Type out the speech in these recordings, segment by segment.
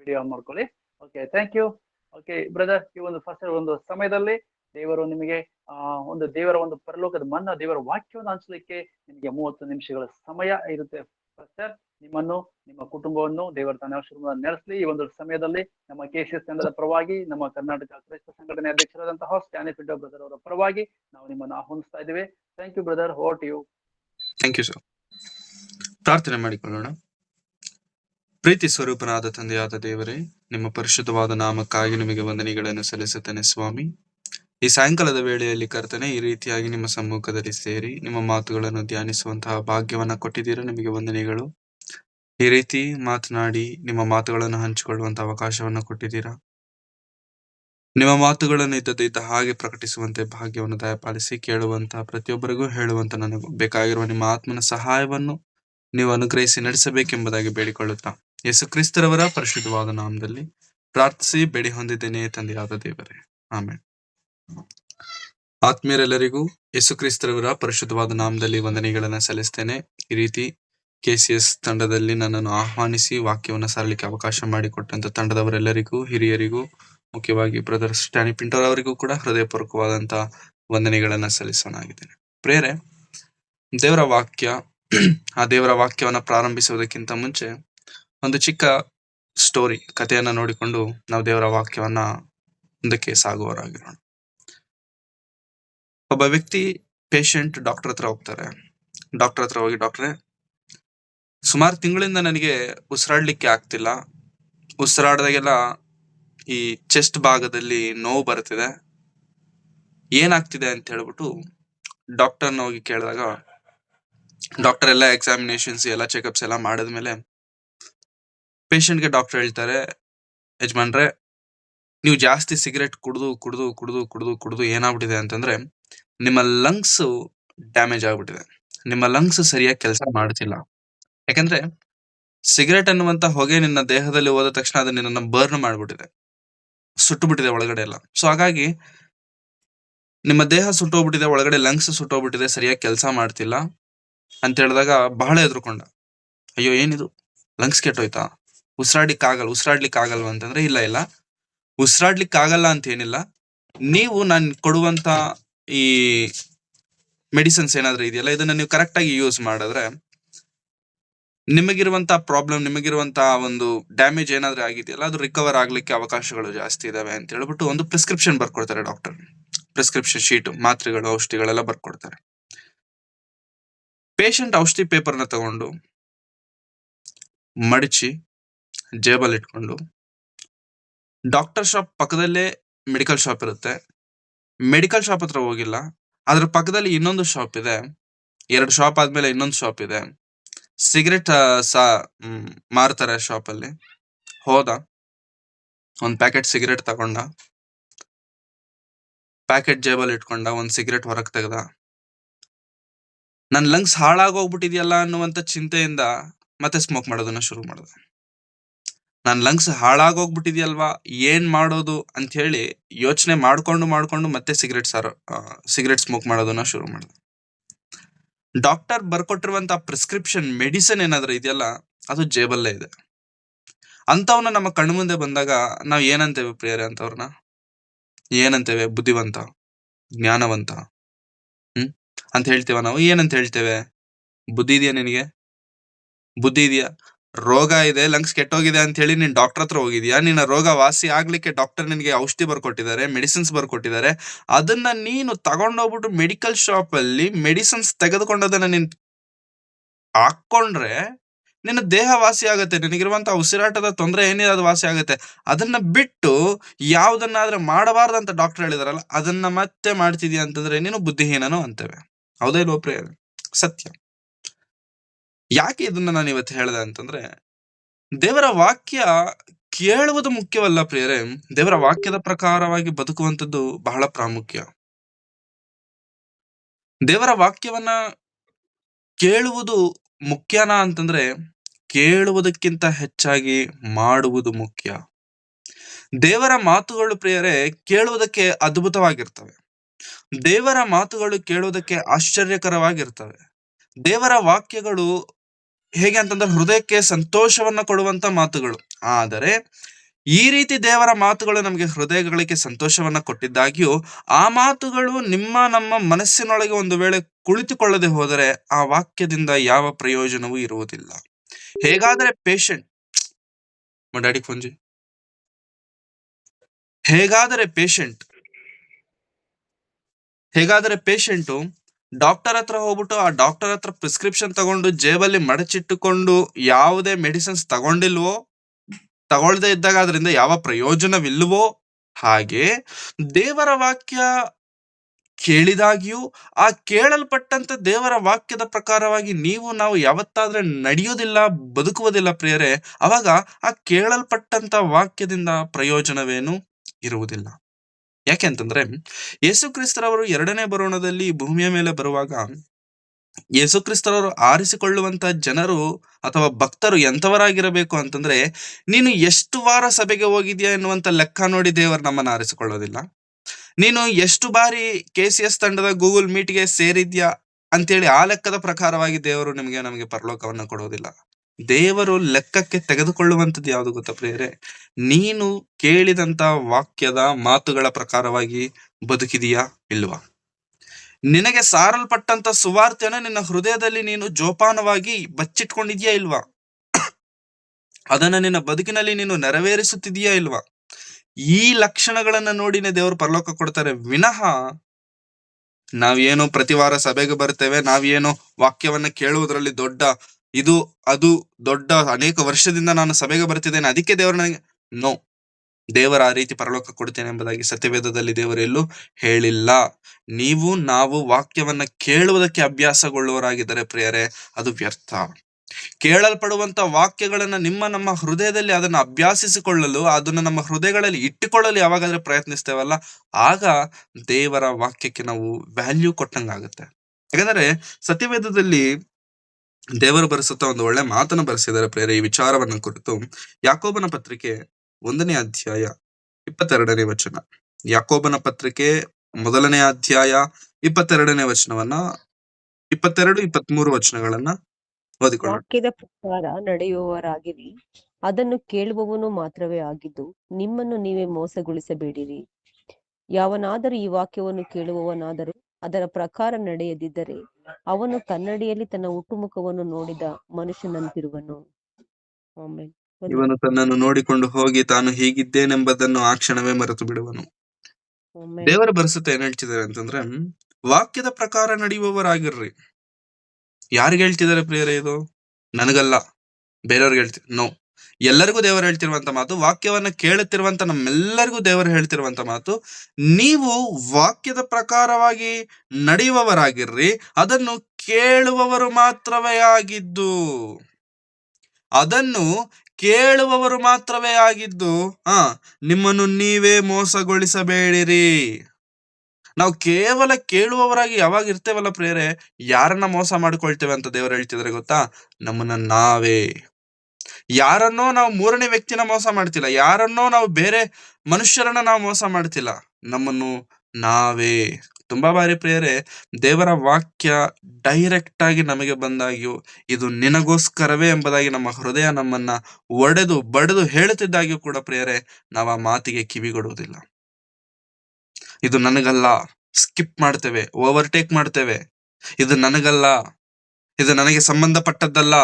Video ಮಾಡ್ಕೊಳ್ಳಿ. Okay thank you okay brother ಈ ಒಂದು ಫಸ್ಟ್ ಒಂದು ಸಮಯದಲ್ಲಿ ದೇವರು ನಿಮಗೆ ಒಂದು ದೇವರ ಒಂದು ಪರಲೋಕದ ಮನ್ನ, ದೇವರ ವಾಕ್ಯವನ್ನು ಹಂಚಲಿಕ್ಕೆ ನಿಮಗೆ ಮೂವತ್ತು ನಿಮಿಷಗಳ ಸಮಯ ಇರುತ್ತೆ. ಫಸ್ಟರ್ ನಿಮ್ಮನ್ನು, ನಿಮ್ಮ ಕುಟುಂಬವನ್ನು ದೇವರ ತನ್ನ ನಡೆಸಲಿ ಈ ಒಂದು ಸಮಯದಲ್ಲಿ ನಮ್ಮ ಕೆ ಸಿ ಎಸ್ ತಂಡದ ಪರವಾಗಿ, ನಮ್ಮ ಕರ್ನಾಟಕ ಕ್ರೈಸ್ತ ಸಂಘಟನೆ ಅಧ್ಯಕ್ಷರಾದಂತಹ ಸ್ಟ್ಯಾನಿ ಪಿಡೋ ಬ್ರದರ್ ಅವರ ಪರವಾಗಿ ನಾವು ನಿಮ್ಮನ್ನು ಆಹ್ವಾನಿಸ್ತಾ ಇದ್ದೇವೆ. ಥ್ಯಾಂಕ್ ಯು ಬ್ರದರ್ ಹೋಟ್ ಯು ಥ್ಯಾಂಕ್ ಯು ಸರ್ ಪ್ರಾರ್ಥನೆ ಮಾಡಿಕೊಳ್ಳೋಣ. ಪ್ರೀತಿ ಸ್ವರೂಪನಾದ ತಂದೆಯಾದ ದೇವರೇ, ನಿಮ್ಮ ಪರಿಶುದ್ಧವಾದ ನಾಮಕ್ಕಾಗಿ ನಿಮಗೆ ವಂದನೆಗಳನ್ನು ಸಲ್ಲಿಸುತ್ತೇನೆ ಸ್ವಾಮಿ. ಈ ಸಾಯಂಕಾಲದ ವೇಳೆಯಲ್ಲಿ ಕರ್ತನೆ, ಈ ರೀತಿಯಾಗಿ ನಿಮ್ಮ ಸಮ್ಮುಖದಲ್ಲಿ ಸೇರಿ ನಿಮ್ಮ ಮಾತುಗಳನ್ನು ಧ್ಯಾನಿಸುವಂತಹ ಭಾಗ್ಯವನ್ನ ಕೊಟ್ಟಿದ್ದೀರಾ ನಿಮಗೆ ವಂದನೆಗಳು? ಈ ರೀತಿ ಮಾತನಾಡಿ ನಿಮ್ಮ ಮಾತುಗಳನ್ನು ಹಂಚಿಕೊಳ್ಳುವಂತಹ ಅವಕಾಶವನ್ನು ಕೊಟ್ಟಿದ್ದೀರಾ? ನಿಮ್ಮ ಮಾತುಗಳನ್ನು ಇದ್ದದ್ದು ಇದ್ದ ಹಾಗೆ ಪ್ರಕಟಿಸುವಂತೆ ಭಾಗ್ಯವನ್ನು ದಯಪಾಲಿಸಿ ಕೇಳುವಂತಹ ಪ್ರತಿಯೊಬ್ಬರಿಗೂ ಹೇಳುವಂತ ನನಗೆ ಬೇಕಾಗಿರುವ ನಿಮ್ಮ ಆತ್ಮನ ಸಹಾಯವನ್ನು ನೀವು ಅನುಗ್ರಹಿಸಿ ನಡೆಸಬೇಕೆಂಬುದಾಗಿ ಬೇಡಿಕೊಳ್ಳುತ್ತಾ. ಯೇಸು ಕ್ರಿಸ್ತರವರ ಪರಿಶುದ್ಧವಾದ ನಾಮದಲ್ಲಿ ಪ್ರಾರ್ಥಿಸಿ ಬೆಡಿ ಹೊಂದಿದ್ದೇನೆ, ತಂದೆಯಾದ ದೇವರೇ. ಆಮೇಲೆ ಆತ್ಮೀಯರೆಲ್ಲರಿಗೂ ಯೇಸು ಕ್ರಿಸ್ತರವರ ಪರಿಶುದ್ಧವಾದ ನಾಮದಲ್ಲಿ ವಂದನೆಗಳನ್ನ ಸಲ್ಲಿಸ್ತೇನೆ. ಈ ರೀತಿ ಕೆ ಸಿ ಎಸ್ ತಂಡದಲ್ಲಿ ನನ್ನನ್ನು ಆಹ್ವಾನಿಸಿ ವಾಕ್ಯವನ್ನು ಸಾರಲಿಕ್ಕೆ ಅವಕಾಶ ಮಾಡಿಕೊಟ್ಟಂತ ತಂಡದವರೆಲ್ಲರಿಗೂ, ಹಿರಿಯರಿಗೂ, ಮುಖ್ಯವಾಗಿ ಬ್ರದರ್ ಸ್ಟ್ಯಾನಿ ಪಿಂಟರ್ ಅವರಿಗೂ ಕೂಡ ಹೃದಯಪೂರ್ವಕವಾದಂತ ವಂದನೆಗಳನ್ನ ಸಲ್ಲಿಸೋಣಾಗಿದ್ದೇನೆ. ಪ್ರೇರೆ, ದೇವರ ವಾಕ್ಯ, ಆ ದೇವರ ವಾಕ್ಯವನ್ನ ಪ್ರಾರಂಭಿಸುವುದಕ್ಕಿಂತ ಮುಂಚೆ ಒಂದು ಚಿಕ್ಕ ಸ್ಟೋರಿ ಕಥೆಯನ್ನ ನೋಡಿಕೊಂಡು ನಾವು ದೇವರ ವಾಕ್ಯವನ್ನ ಮುಂದಕ್ಕೆ ಸಾಗುವವರಾಗಿರೋಣ. ಒಬ್ಬ ವ್ಯಕ್ತಿ ಪೇಷಂಟ್ ಡಾಕ್ಟರ್ ಹತ್ರ ಹೋಗ್ತಾರೆ. ಡಾಕ್ಟರ್ ಹತ್ರ ಹೋಗಿ, ಡಾಕ್ಟ್ರೆ, ಸುಮಾರು ತಿಂಗಳಿಂದ ನನಗೆ ಉಸಿರಾಡ್ಲಿಕ್ಕೆ ಆಗ್ತಿಲ್ಲ. ಉಸಿರಾಡ್ದಾಗೆಲ್ಲ ಈ ಚೆಸ್ಟ್ ಭಾಗದಲ್ಲಿ ನೋವು ಬರ್ತಿದೆ ಏನಾಗ್ತಿದೆ ಅಂತ ಹೇಳ್ಬಿಟ್ಟು ಡಾಕ್ಟರ್ನ ಹೋಗಿ ಕೇಳಿದಾಗ, ಡಾಕ್ಟರ್, ಎಲ್ಲ ಎಕ್ಸಾಮಿನೇಷನ್ಸ್ ಎಲ್ಲ ಚೆಕಪ್ಸ್ ಎಲ್ಲ ಮಾಡಿದ್ಮೇಲೆ ಪೇಷಂಟ್ಗೆ ಡಾಕ್ಟರ್ ಹೇಳ್ತಾರೆ, ಯಜಮಾನ್ರೆ, ನೀವು ಜಾಸ್ತಿ ಸಿಗರೆಟ್ ಕುಡಿದು ಕುಡಿದು ಕುಡಿದು ಕುಡಿದು ಕುಡಿದು ಏನಾಗ್ಬಿಟ್ಟಿದೆ ಅಂತಂದ್ರೆ, ನಿಮ್ಮ ಲಂಗ್ಸ್ ಡ್ಯಾಮೇಜ್ ಆಗ್ಬಿಟ್ಟಿದೆ. ನಿಮ್ಮ ಲಂಗ್ಸ್ ಸರಿಯಾಗಿ ಕೆಲಸ ಮಾಡ್ತಿಲ್ಲ. ಯಾಕಂದ್ರೆ, ಸಿಗರೆಟ್ ಅನ್ನುವಂತ ಹೊಗೆ ನಿನ್ನ ದೇಹದಲ್ಲಿ ಹೋದ ತಕ್ಷಣ ಅದು ನಿನ್ನನ್ನು ಬರ್ನ್ ಮಾಡ್ಬಿಟ್ಟಿದೆ. ಸುಟ್ಟು ಬಿಟ್ಟಿದೆ ಒಳಗಡೆ ಎಲ್ಲ. ಸೊ ಹಾಗಾಗಿ, ನಿಮ್ಮ ದೇಹ ಸುಟ್ಟೋಗ್ಬಿಟ್ಟಿದೆ, ಒಳಗಡೆ ಲಂಗ್ಸ್ ಸುಟ್ಟೋಗ್ಬಿಟ್ಟಿದೆ, ಸರಿಯಾಗಿ ಕೆಲಸ ಮಾಡ್ತಿಲ್ಲ ಅಂತ ಹೇಳಿದಾಗ ಬಹಳ ಎದುರುಕೊಂಡ ಅಯ್ಯೋ, ಏನಿದು? ಲಂಗ್ಸ್ ಕೆಟ್ಟೋಯ್ತಾ? ಉಸಿರಾಡ್ಲಿಕ್ಕೆ ಆಗಲ್ಲ ಉಸಿರಾಡ್ಲಿಕ್ಕೆ ಆಗಲ್ವಾ ಅಂತಂದ್ರೆ ಇಲ್ಲ ಇಲ್ಲ. ಉಸಿರಾಡ್ಲಿಕ್ಕೆ ಆಗಲ್ಲ ಅಂತ ಏನಿಲ್ಲ. ನೀವು ನಾನು ಕೊಡುವಂತ ಈ ಮೆಡಿಸಿನ್ಸ್ ಏನಾದ್ರೂ ಇದೆಯಲ್ಲ, ಇದನ್ನ ನೀವು ಕರೆಕ್ಟ್ ಆಗಿ ಯೂಸ್ ಮಾಡಿದ್ರೆ ನಿಮಗಿರುವಂತ ಪ್ರಾಬ್ಲಮ್ ನಿಮಗಿರುವಂತ ಒಂದು ಡ್ಯಾಮೇಜ್ ಏನಾದ್ರೂ ಆಗಿದೆಯಲ್ಲ, ಅದು ರಿಕವರ್ ಆಗ್ಲಿಕ್ಕೆ ಅವಕಾಶಗಳು ಜಾಸ್ತಿ ಇದಾವೆ ಅಂತ ಹೇಳ್ಬಿಟ್ಟು ಒಂದು ಪ್ರಿಸ್ಕ್ರಿಪ್ಷನ್ ಬರ್ಕೊಡ್ತಾರೆ ಡಾಕ್ಟರ್ ಪ್ರಿಸ್ಕ್ರಿಪ್ಷನ್ ಶೀಟ್ ಮಾತ್ರೆಗಳು, ಔಷಧಿಗಳೆಲ್ಲ ಬರ್ಕೊಡ್ತಾರೆ. ಪೇಷಂಟ್ ಔಷಧಿ ಪೇಪರ್ನ ತಗೊಂಡು ಮಡಚಿ ಜೇಬಲ್ಲಿ ಇಟ್ಕೊಂಡು. ಡಾಕ್ಟರ್ ಶಾಪ್ ಪಕ್ಕದಲ್ಲೇ ಮೆಡಿಕಲ್ ಶಾಪ್ ಇರುತ್ತೆ. ಮೆಡಿಕಲ್ ಶಾಪ್ ಹತ್ರ ಹೋಗಿಲ್ಲ. ಅದ್ರ ಪಕ್ಕದಲ್ಲಿ ಇನ್ನೊಂದು ಶಾಪ್ ಇದೆ. ಎರಡು ಶಾಪ್ ಆದ್ಮೇಲೆ ಇನ್ನೊಂದು ಶಾಪ್ ಇದೆ. ಸಿಗರೆಟ್ ಸಾ ಮಾರ್ತಾರೆ ಶಾಪ್ ಅಲ್ಲಿ ಹೋದ. ಒಂದು ಪ್ಯಾಕೆಟ್ ಸಿಗರೆಟ್ ತಗೊಂಡ. ಪ್ಯಾಕೆಟ್ ಜೇಬಲ್ಲಿ ಇಟ್ಕೊಂಡ, ಒಂದು ಸಿಗರೆಟ್ ಹೊರಗೆ ತೆಗ್ದ. ನನ್ನ ಲಂಗ್ಸ್ ಹಾಳಾಗೋಗ್ಬಿಟ್ಟಿದೆಯಲ್ಲ ಅನ್ನುವಂತ ಚಿಂತೆಯಿಂದ ಮತ್ತೆ ಸ್ಮೋಕ್ ಮಾಡೋದನ್ನ ಶುರು ಮಾಡ್ದ. ನನ್ ಲಂಗ್ಸ್ ಹಾಳಾಗೋಗ್ಬಿಟ್ಟಿದ್ಯಲ್ವಾ? ಏನ್ ಮಾಡೋದು? ಅಂತ ಹೇಳಿ ಯೋಚನೆ ಮಾಡ್ಕೊಂಡು ಮಾಡ್ಕೊಂಡು ಮತ್ತೆ ಸಿಗರೆಟ್ ಸಾರು ಸಿಗರೆಟ್ ಸ್ಮೋಕ್ ಮಾಡೋದನ್ನ ಶುರು ಮಾಡಿದೆ. ಡಾಕ್ಟರ್ ಬರ್ಕೊಟ್ಟಿರುವಂತ ಪ್ರಿಸ್ಕ್ರಿಪ್ಷನ್ ಮೆಡಿಸಿನ್ ಏನಾದ್ರೂ ಇದೆಯಲ್ಲ, ಅದು ಜೇಬಲ್ಲೇ ಇದೆ. ಅಂತವನ್ನ ನಮ್ಮ ಕಣ್ಣು ಮುಂದೆ ಬಂದಾಗ ನಾವು ಏನಂತೇವೆ ಪ್ರಿಯರೇ ಅಂತವ್ರನ್ನ ಏನಂತೇವೆ? ಬುದ್ಧಿವಂತ? ಜ್ಞಾನವಂತ? ಹ್ಮ್? ಅಂತ ಹೇಳ್ತೇವ ನಾವು? ಏನಂತ ಹೇಳ್ತೇವೆ ಬುದ್ಧಿ ಇದೆಯಾ ನಿನಗೆ? ಬುದ್ಧಿ ಇದೆಯಾ? ರೋಗ ಇದೆ ಲಂಗ್ಸ್ ಕೆಟ್ಟೋಗಿದೆ ಅಂತ ಹೇಳಿ ನೀನ್ ಡಾಕ್ಟರ್ ಹತ್ರ ಹೋಗಿದ್ಯಾ? ನಿನ್ನ ರೋಗ ವಾಸಿ ಆಗ್ಲಿಕ್ಕೆ ಡಾಕ್ಟರ್ ನಿನಗೆ ಔಷಧಿ ಬರ್ಕೊಟ್ಟಿದ್ದಾರೆ ಮೆಡಿಸಿನ್ಸ್ ಬರ್ಕೊಟ್ಟಿದ್ದಾರೆ. ಅದನ್ನ ನೀನು ತಗೊಂಡೋಗ್ಬಿಟ್ಟು ಮೆಡಿಕಲ್ ಶಾಪ್ ಅಲ್ಲಿ ಮೆಡಿಸಿನ್ಸ್ ತೆಗೆದುಕೊಂಡದನ್ನ ನೀನ್ ಹಾಕೊಂಡ್ರೆ ನಿನ್ನ ದೇಹ ವಾಸಿ ಆಗುತ್ತೆ. ನಿನಗಿರುವಂತಹ ಉಸಿರಾಟದ ತೊಂದರೆ ಏನಿದೆ ಅದು ವಾಸಿ ಆಗುತ್ತೆ. ಅದನ್ನ ಬಿಟ್ಟು ಯಾವ್ದನ್ನಾದ್ರೆ ಮಾಡಬಾರ್ದಂತ ಡಾಕ್ಟರ್ ಹೇಳಿದಾರಲ್ಲ, ಅದನ್ನ ಮತ್ತೆ ಮಾಡ್ತಿದ್ಯಾ ಅಂತಂದ್ರೆ ನೀನು ಬುದ್ಧಿಹೀನನು ಅಂತೇವೆ. ಹೌದೇ ಲೋಪ್ರಿಯ ಪ್ರಿಯ? ಸತ್ಯ. ಯಾಕೆ ಇದನ್ನ ನಾನು ಇವತ್ತು ಹೇಳಿದೆ ಅಂತಂದ್ರೆ, ದೇವರ ವಾಕ್ಯ ಕೇಳುವುದು ಮುಖ್ಯವಲ್ಲ ಪ್ರಿಯರೇ. ದೇವರ ವಾಕ್ಯದ ಪ್ರಕಾರವಾಗಿ ಬದುಕುವಂಥದ್ದು ಬಹಳ ಪ್ರಾಮುಖ್ಯ. ದೇವರ ವಾಕ್ಯವನ್ನ ಕೇಳುವುದು ಮುಖ್ಯನಾ ಅಂತಂದ್ರೆ, ಕೇಳುವುದಕ್ಕಿಂತ ಹೆಚ್ಚಾಗಿ ಮಾಡುವುದು ಮುಖ್ಯ. ದೇವರ ಮಾತುಗಳು ಪ್ರಿಯರೇ, ಕೇಳುವುದಕ್ಕೆ ಅದ್ಭುತವಾಗಿರ್ತವೆ. ದೇವರ ಮಾತುಗಳು ಕೇಳುವುದಕ್ಕೆ ಆಶ್ಚರ್ಯಕರವಾಗಿರ್ತವೆ. ದೇವರ ವಾಕ್ಯಗಳು ಹೇಗೆ ಅಂತಂದ್ರೆ ಹೃದಯಕ್ಕೆ ಸಂತೋಷವನ್ನ ಕೊಡುವಂತ ಮಾತುಗಳು. ಆದರೆ ಈ ರೀತಿ ದೇವರ ಮಾತುಗಳು ನಮಗೆ ಹೃದಯಗಳಿಗೆ ಸಂತೋಷವನ್ನ ಕೊಟ್ಟಿದ್ದಾಗಿಯೂ ಆ ಮಾತುಗಳು ನಿಮ್ಮ ನಮ್ಮ ಮನಸ್ಸಿನೊಳಗೆ ಒಂದು ವೇಳೆ ಕುಳಿತುಕೊಳ್ಳದೆ ಹೋದರೆ ಆ ವಾಕ್ಯದಿಂದ ಯಾವ ಪ್ರಯೋಜನವೂ ಇರುವುದಿಲ್ಲ. ಹೇಗಾದರೆ ಪೇಷಂಟ್ ಡ್ಯಾಡಿ ಫೋನ್ಜಿ ಹೇಗಾದರೆ ಪೇಷಂಟ್ ಹೇಗಾದರೆ ಪೇಷಂಟು ಡಾಕ್ಟರ್ ಹತ್ರ ಹೋಗ್ಬಿಟ್ಟು ಆ ಡಾಕ್ಟರ್ ಹತ್ರ ಪ್ರಿಸ್ಕ್ರಿಪ್ಷನ್ ತಗೊಂಡು ಜೇಬಲ್ಲಿ ಮಡಚಿಟ್ಟುಕೊಂಡು ಯಾವುದೇ ಮೆಡಿಸಿನ್ಸ್ ತಗೊಂಡಿಲ್ವೋ, ತಗೊಳ್ದೇ ಇದ್ದಾಗ ಅದರಿಂದ ಯಾವ ಪ್ರಯೋಜನವಿಲ್ಲವೋ ಹಾಗೆ ದೇವರ ವಾಕ್ಯ ಕೇಳಿದಾಗಿಯೂ ಆ ಕೇಳಲ್ಪಟ್ಟಂತ ದೇವರ ವಾಕ್ಯದ ಪ್ರಕಾರವಾಗಿ ನೀವು ನಾವು ಯಾವತ್ತಾದ್ರೆ ನಡೆಯೋದಿಲ್ಲ, ಬದುಕುವುದಿಲ್ಲ ಪ್ರಿಯರೇ, ಅವಾಗ ಆ ಕೇಳಲ್ಪಟ್ಟಂತ ವಾಕ್ಯದಿಂದ ಪ್ರಯೋಜನವೇನು ಇರುವುದಿಲ್ಲ. ಯಾಕೆ ಅಂತಂದ್ರೆ ಯೇಸು ಕ್ರಿಸ್ತರವರು ಎರಡನೇ ಬರೋಣದಲ್ಲಿ ಭೂಮಿಯ ಮೇಲೆ ಬರುವಾಗ ಯೇಸು ಕ್ರಿಸ್ತರವರು ಆರಿಸಿಕೊಳ್ಳುವಂತ ಜನರು ಅಥವಾ ಭಕ್ತರು ಎಂತವರಾಗಿರಬೇಕು ಅಂತಂದ್ರೆ, ನೀನು ಎಷ್ಟು ವಾರ ಸಭೆಗೆ ಹೋಗಿದ್ಯಾ ಎನ್ನುವಂತ ಲೆಕ್ಕ ನೋಡಿ ದೇವರು ನಮ್ಮನ್ನ ಆರಿಸಿಕೊಳ್ಳೋದಿಲ್ಲ. ನೀನು ಎಷ್ಟು ಬಾರಿ ಕೆ ಸಿ ಎಸ್ ತಂಡದ ಗೂಗಲ್ ಮೀಟ್ಗೆ ಸೇರಿದ್ಯಾ ಅಂತೇಳಿ ಆ ಲೆಕ್ಕದ ಪ್ರಕಾರವಾಗಿ ದೇವರು ನಿಮಗೆ, ನಮಗೆ ಪರಲೋಕವನ್ನು ಕೊಡೋದಿಲ್ಲ. ದೇವರು ಲೆಕ್ಕಕ್ಕೆ ತೆಗೆದುಕೊಳ್ಳುವಂಥದ್ದು ಯಾವುದು ಗೊತ್ತಾ ಪ್ರಿಯರೇ? ನೀನು ಕೇಳಿದಂತ ವಾಕ್ಯದ ಮಾತುಗಳ ಪ್ರಕಾರವಾಗಿ ಬದುಕಿದೀಯಾ ಇಲ್ವಾ? ನಿನಗೆ ಸಾರಲ್ಪಟ್ಟಂತ ಸುವಾರ್ತೆಯನ್ನು ನಿನ್ನ ಹೃದಯದಲ್ಲಿ ನೀನು ಜೋಪಾನವಾಗಿ ಬಚ್ಚಿಟ್ಕೊಂಡಿದ್ಯಾ ಇಲ್ವಾ? ಅದನ್ನ ನಿನ್ನ ಬದುಕಿನಲ್ಲಿ ನೀನು ನೆರವೇರಿಸುತ್ತಿದೀಯಾ ಇಲ್ವಾ? ಈ ಲಕ್ಷಣಗಳನ್ನ ನೋಡಿನೇ ದೇವರು ಪರಲೋಕ ಕೊಡ್ತಾರೆ. ವಿನಃ ನಾವೇನೋ ಪ್ರತಿ ವಾರ ಸಭೆಗೆ ಬರ್ತೇವೆ ನಾವೇನೋ ವಾಕ್ಯವನ್ನ ಕೇಳುವುದರಲ್ಲಿ ದೊಡ್ಡ ಇದು, ಅದು ದೊಡ್ಡ ಅನೇಕ ವರ್ಷದಿಂದ ನಾನು ಸಭೆಗೆ ಬರ್ತಿದ್ದೇನೆ ಅದಕ್ಕೆ ದೇವರು ನನಗೆ, ನೋ, ದೇವರ ಆ ರೀತಿ ಪರಲೋಕ ಕೊಡ್ತೇನೆ ಎಂಬುದಾಗಿ ಸತ್ಯವೇದದಲ್ಲಿ ದೇವರೆಲ್ಲೂ ಹೇಳಿಲ್ಲ. ನೀವು, ನಾವು ವಾಕ್ಯವನ್ನ ಕೇಳುವುದಕ್ಕೆ ಅಭ್ಯಾಸಗೊಳ್ಳುವರಾಗಿದ್ದರೆ ಪ್ರಿಯರೇ, ಅದು ವ್ಯರ್ಥ. ಕೇಳಲ್ಪಡುವಂತ ವಾಕ್ಯಗಳನ್ನ ನಿಮ್ಮ, ನಮ್ಮ ಹೃದಯದಲ್ಲಿ ಅದನ್ನು ಅಭ್ಯಾಸಿಸಿಕೊಳ್ಳಲು, ಅದನ್ನು ನಮ್ಮ ಹೃದಯಗಳಲ್ಲಿ ಇಟ್ಟುಕೊಳ್ಳಲು ಯಾವಾಗಾದ್ರೆ ಪ್ರಯತ್ನಿಸ್ತೇವಲ್ಲ, ಆಗ ದೇವರ ವಾಕ್ಯಕ್ಕೆ ನಾವು ವ್ಯಾಲ್ಯೂ ಕೊಟ್ಟಂಗಾಗುತ್ತೆ. ಯಾಕಂದ್ರೆ ಸತ್ಯವೇದದಲ್ಲಿ ದೇವರು ಬರೆಸುತ್ತಾ ಒಂದು ಒಳ್ಳೆ ಮಾತನ್ನು ಬರೆಸಿದ್ದಾರೆ ಪ್ರೇರೆ ಈ ವಿಚಾರವನ್ನು ಕುರಿತು ಯಾಕೋಬನ ಪತ್ರಿಕೆ ಒಂದನೇ ಅಧ್ಯಾಯ ಇಪ್ಪತ್ತೆರಡನೇ ವಚನ. ಯಾಕೋಬನ ಪತ್ರಿಕೆ ಮೊದಲನೇ ಅಧ್ಯಾಯ ಇಪ್ಪತ್ತೆರಡನೇ ವಚನವನ್ನ, ಇಪ್ಪತ್ತೆರಡು ಇಪ್ಪತ್ಮೂರು ವಚನಗಳನ್ನ ವಾಕ್ಯದ ಪ್ರಕಾರ ನಡೆಯುವವರಾಗಿರಿ. ಅದನ್ನು ಕೇಳುವವನು ಮಾತ್ರವೇ ಆಗಿದ್ದು, ನಿಮ್ಮನ್ನು ನೀವೇ ಮೋಸಗೊಳಿಸಬೇಡಿರಿ. ಯಾವನಾದರೂ ಈ ವಾಕ್ಯವನ್ನು ಕೇಳುವವನಾದರೂ ಅದರ ಪ್ರಕಾರ ನಡೆಯದಿದ್ದರೆ ಅವನು ಕನ್ನಡಿಯಲ್ಲಿ ತನ್ನ ಹುಟ್ಟುಮುಖವನ್ನು ನೋಡಿದ ಮನುಷ್ಯನಂತಿರುವನು. ಇವನು ತನ್ನನ್ನು ನೋಡಿಕೊಂಡು ಹೋಗಿ ತಾನು ಹೀಗಿದ್ದೇನೆಂಬುದನ್ನು ಆ ಕ್ಷಣವೇ ಮರೆತು ಬಿಡುವನು. ದೇವರ ಬರೆಸುತ್ತ ಏನ್ ಹೇಳ್ತಿದ್ದಾರೆ ಅಂತಂದ್ರೆ ವಾಕ್ಯದ ಪ್ರಕಾರ ನಡೆಯುವವರಾಗಿರ್ರಿ. ಯಾರಿಗೆ ಹೇಳ್ತಿದ್ದಾರೆ ಪ್ರಿಯರೇ ಇದು? ನನಗಲ್ಲ. ಬೇರೆಯವ್ರಿಗೆ ಹೇಳ್ತಿ ನೋ ಎಲ್ಲರಿಗೂ ದೇವರು ಹೇಳ್ತಿರುವಂತ ಮಾತು, ವಾಕ್ಯವನ್ನ ಕೇಳುತ್ತಿರುವಂತ ನಮ್ಮೆಲ್ಲರಿಗೂ ದೇವರು ಹೇಳ್ತಿರುವಂತ ಮಾತು, ನೀವು ವಾಕ್ಯದ ಪ್ರಕಾರವಾಗಿ ನಡೆಯುವವರಾಗಿರ್ರಿ, ಅದನ್ನು ಕೇಳುವವರು ಮಾತ್ರವೇ ಆಗಿದ್ದು. ಅದನ್ನು ಕೇಳುವವರು ಮಾತ್ರವೇ ಆಗಿದ್ದು ಆ ನಿಮ್ಮನ್ನು ನೀವೇ ಮೋಸಗೊಳಿಸಬೇಡಿರಿ. ನಾವು ಕೇವಲ ಕೇಳುವವರಾಗಿ ಯಾವಾಗ ಇರ್ತೇವಲ್ಲ ಪ್ರೇರೆ ಯಾರನ್ನ ಮೋಸ ಮಾಡ್ಕೊಳ್ತೇವೆ ಅಂತ ದೇವರು ಹೇಳ್ತಿದ್ರೆ ಗೊತ್ತಾ? ನಮ್ಮನ್ನ ನಾವೇ. ಯಾರನ್ನೋ ನಾವು ಮೂರನೇ ವ್ಯಕ್ತಿನ ಮೋಸ ಮಾಡ್ತಿಲ್ಲ. ಯಾರನ್ನೋ ನಾವು ಬೇರೆ ಮನುಷ್ಯರನ್ನ ನಾವು ಮೋಸ ಮಾಡ್ತಿಲ್ಲ. ನಮ್ಮನ್ನು ನಾವೇ. ತುಂಬಾ ಬಾರಿ ಪ್ರಿಯರೇ, ದೇವರ ವಾಕ್ಯ ಡೈರೆಕ್ಟ್ ಆಗಿ ನಮಗೆ ಬಂದಾಗ್ಯೂ, ಇದು ನಿನಗೋಸ್ಕರವೇ ಎಂಬುದಾಗಿ ನಮ್ಮ ಹೃದಯ ನಮ್ಮನ್ನ ಒಡೆದು ಬಡಿದು ಹೇಳುತ್ತಿದ್ದಾಗ್ಯೂ ಕೂಡ ಪ್ರಿಯರೇ, ನಾವು ಆ ಮಾತಿಗೆ ಕಿವಿಗೊಡುವುದಿಲ್ಲ ಇದು ನನಗಲ್ಲ. ಸ್ಕಿಪ್ ಮಾಡ್ತೇವೆ. ಓವರ್ಟೇಕ್ ಮಾಡ್ತೇವೆ. ಇದು ನನಗಲ್ಲ. ಇದು ನನಗೆ ಸಂಬಂಧಪಟ್ಟದ್ದಲ್ಲ.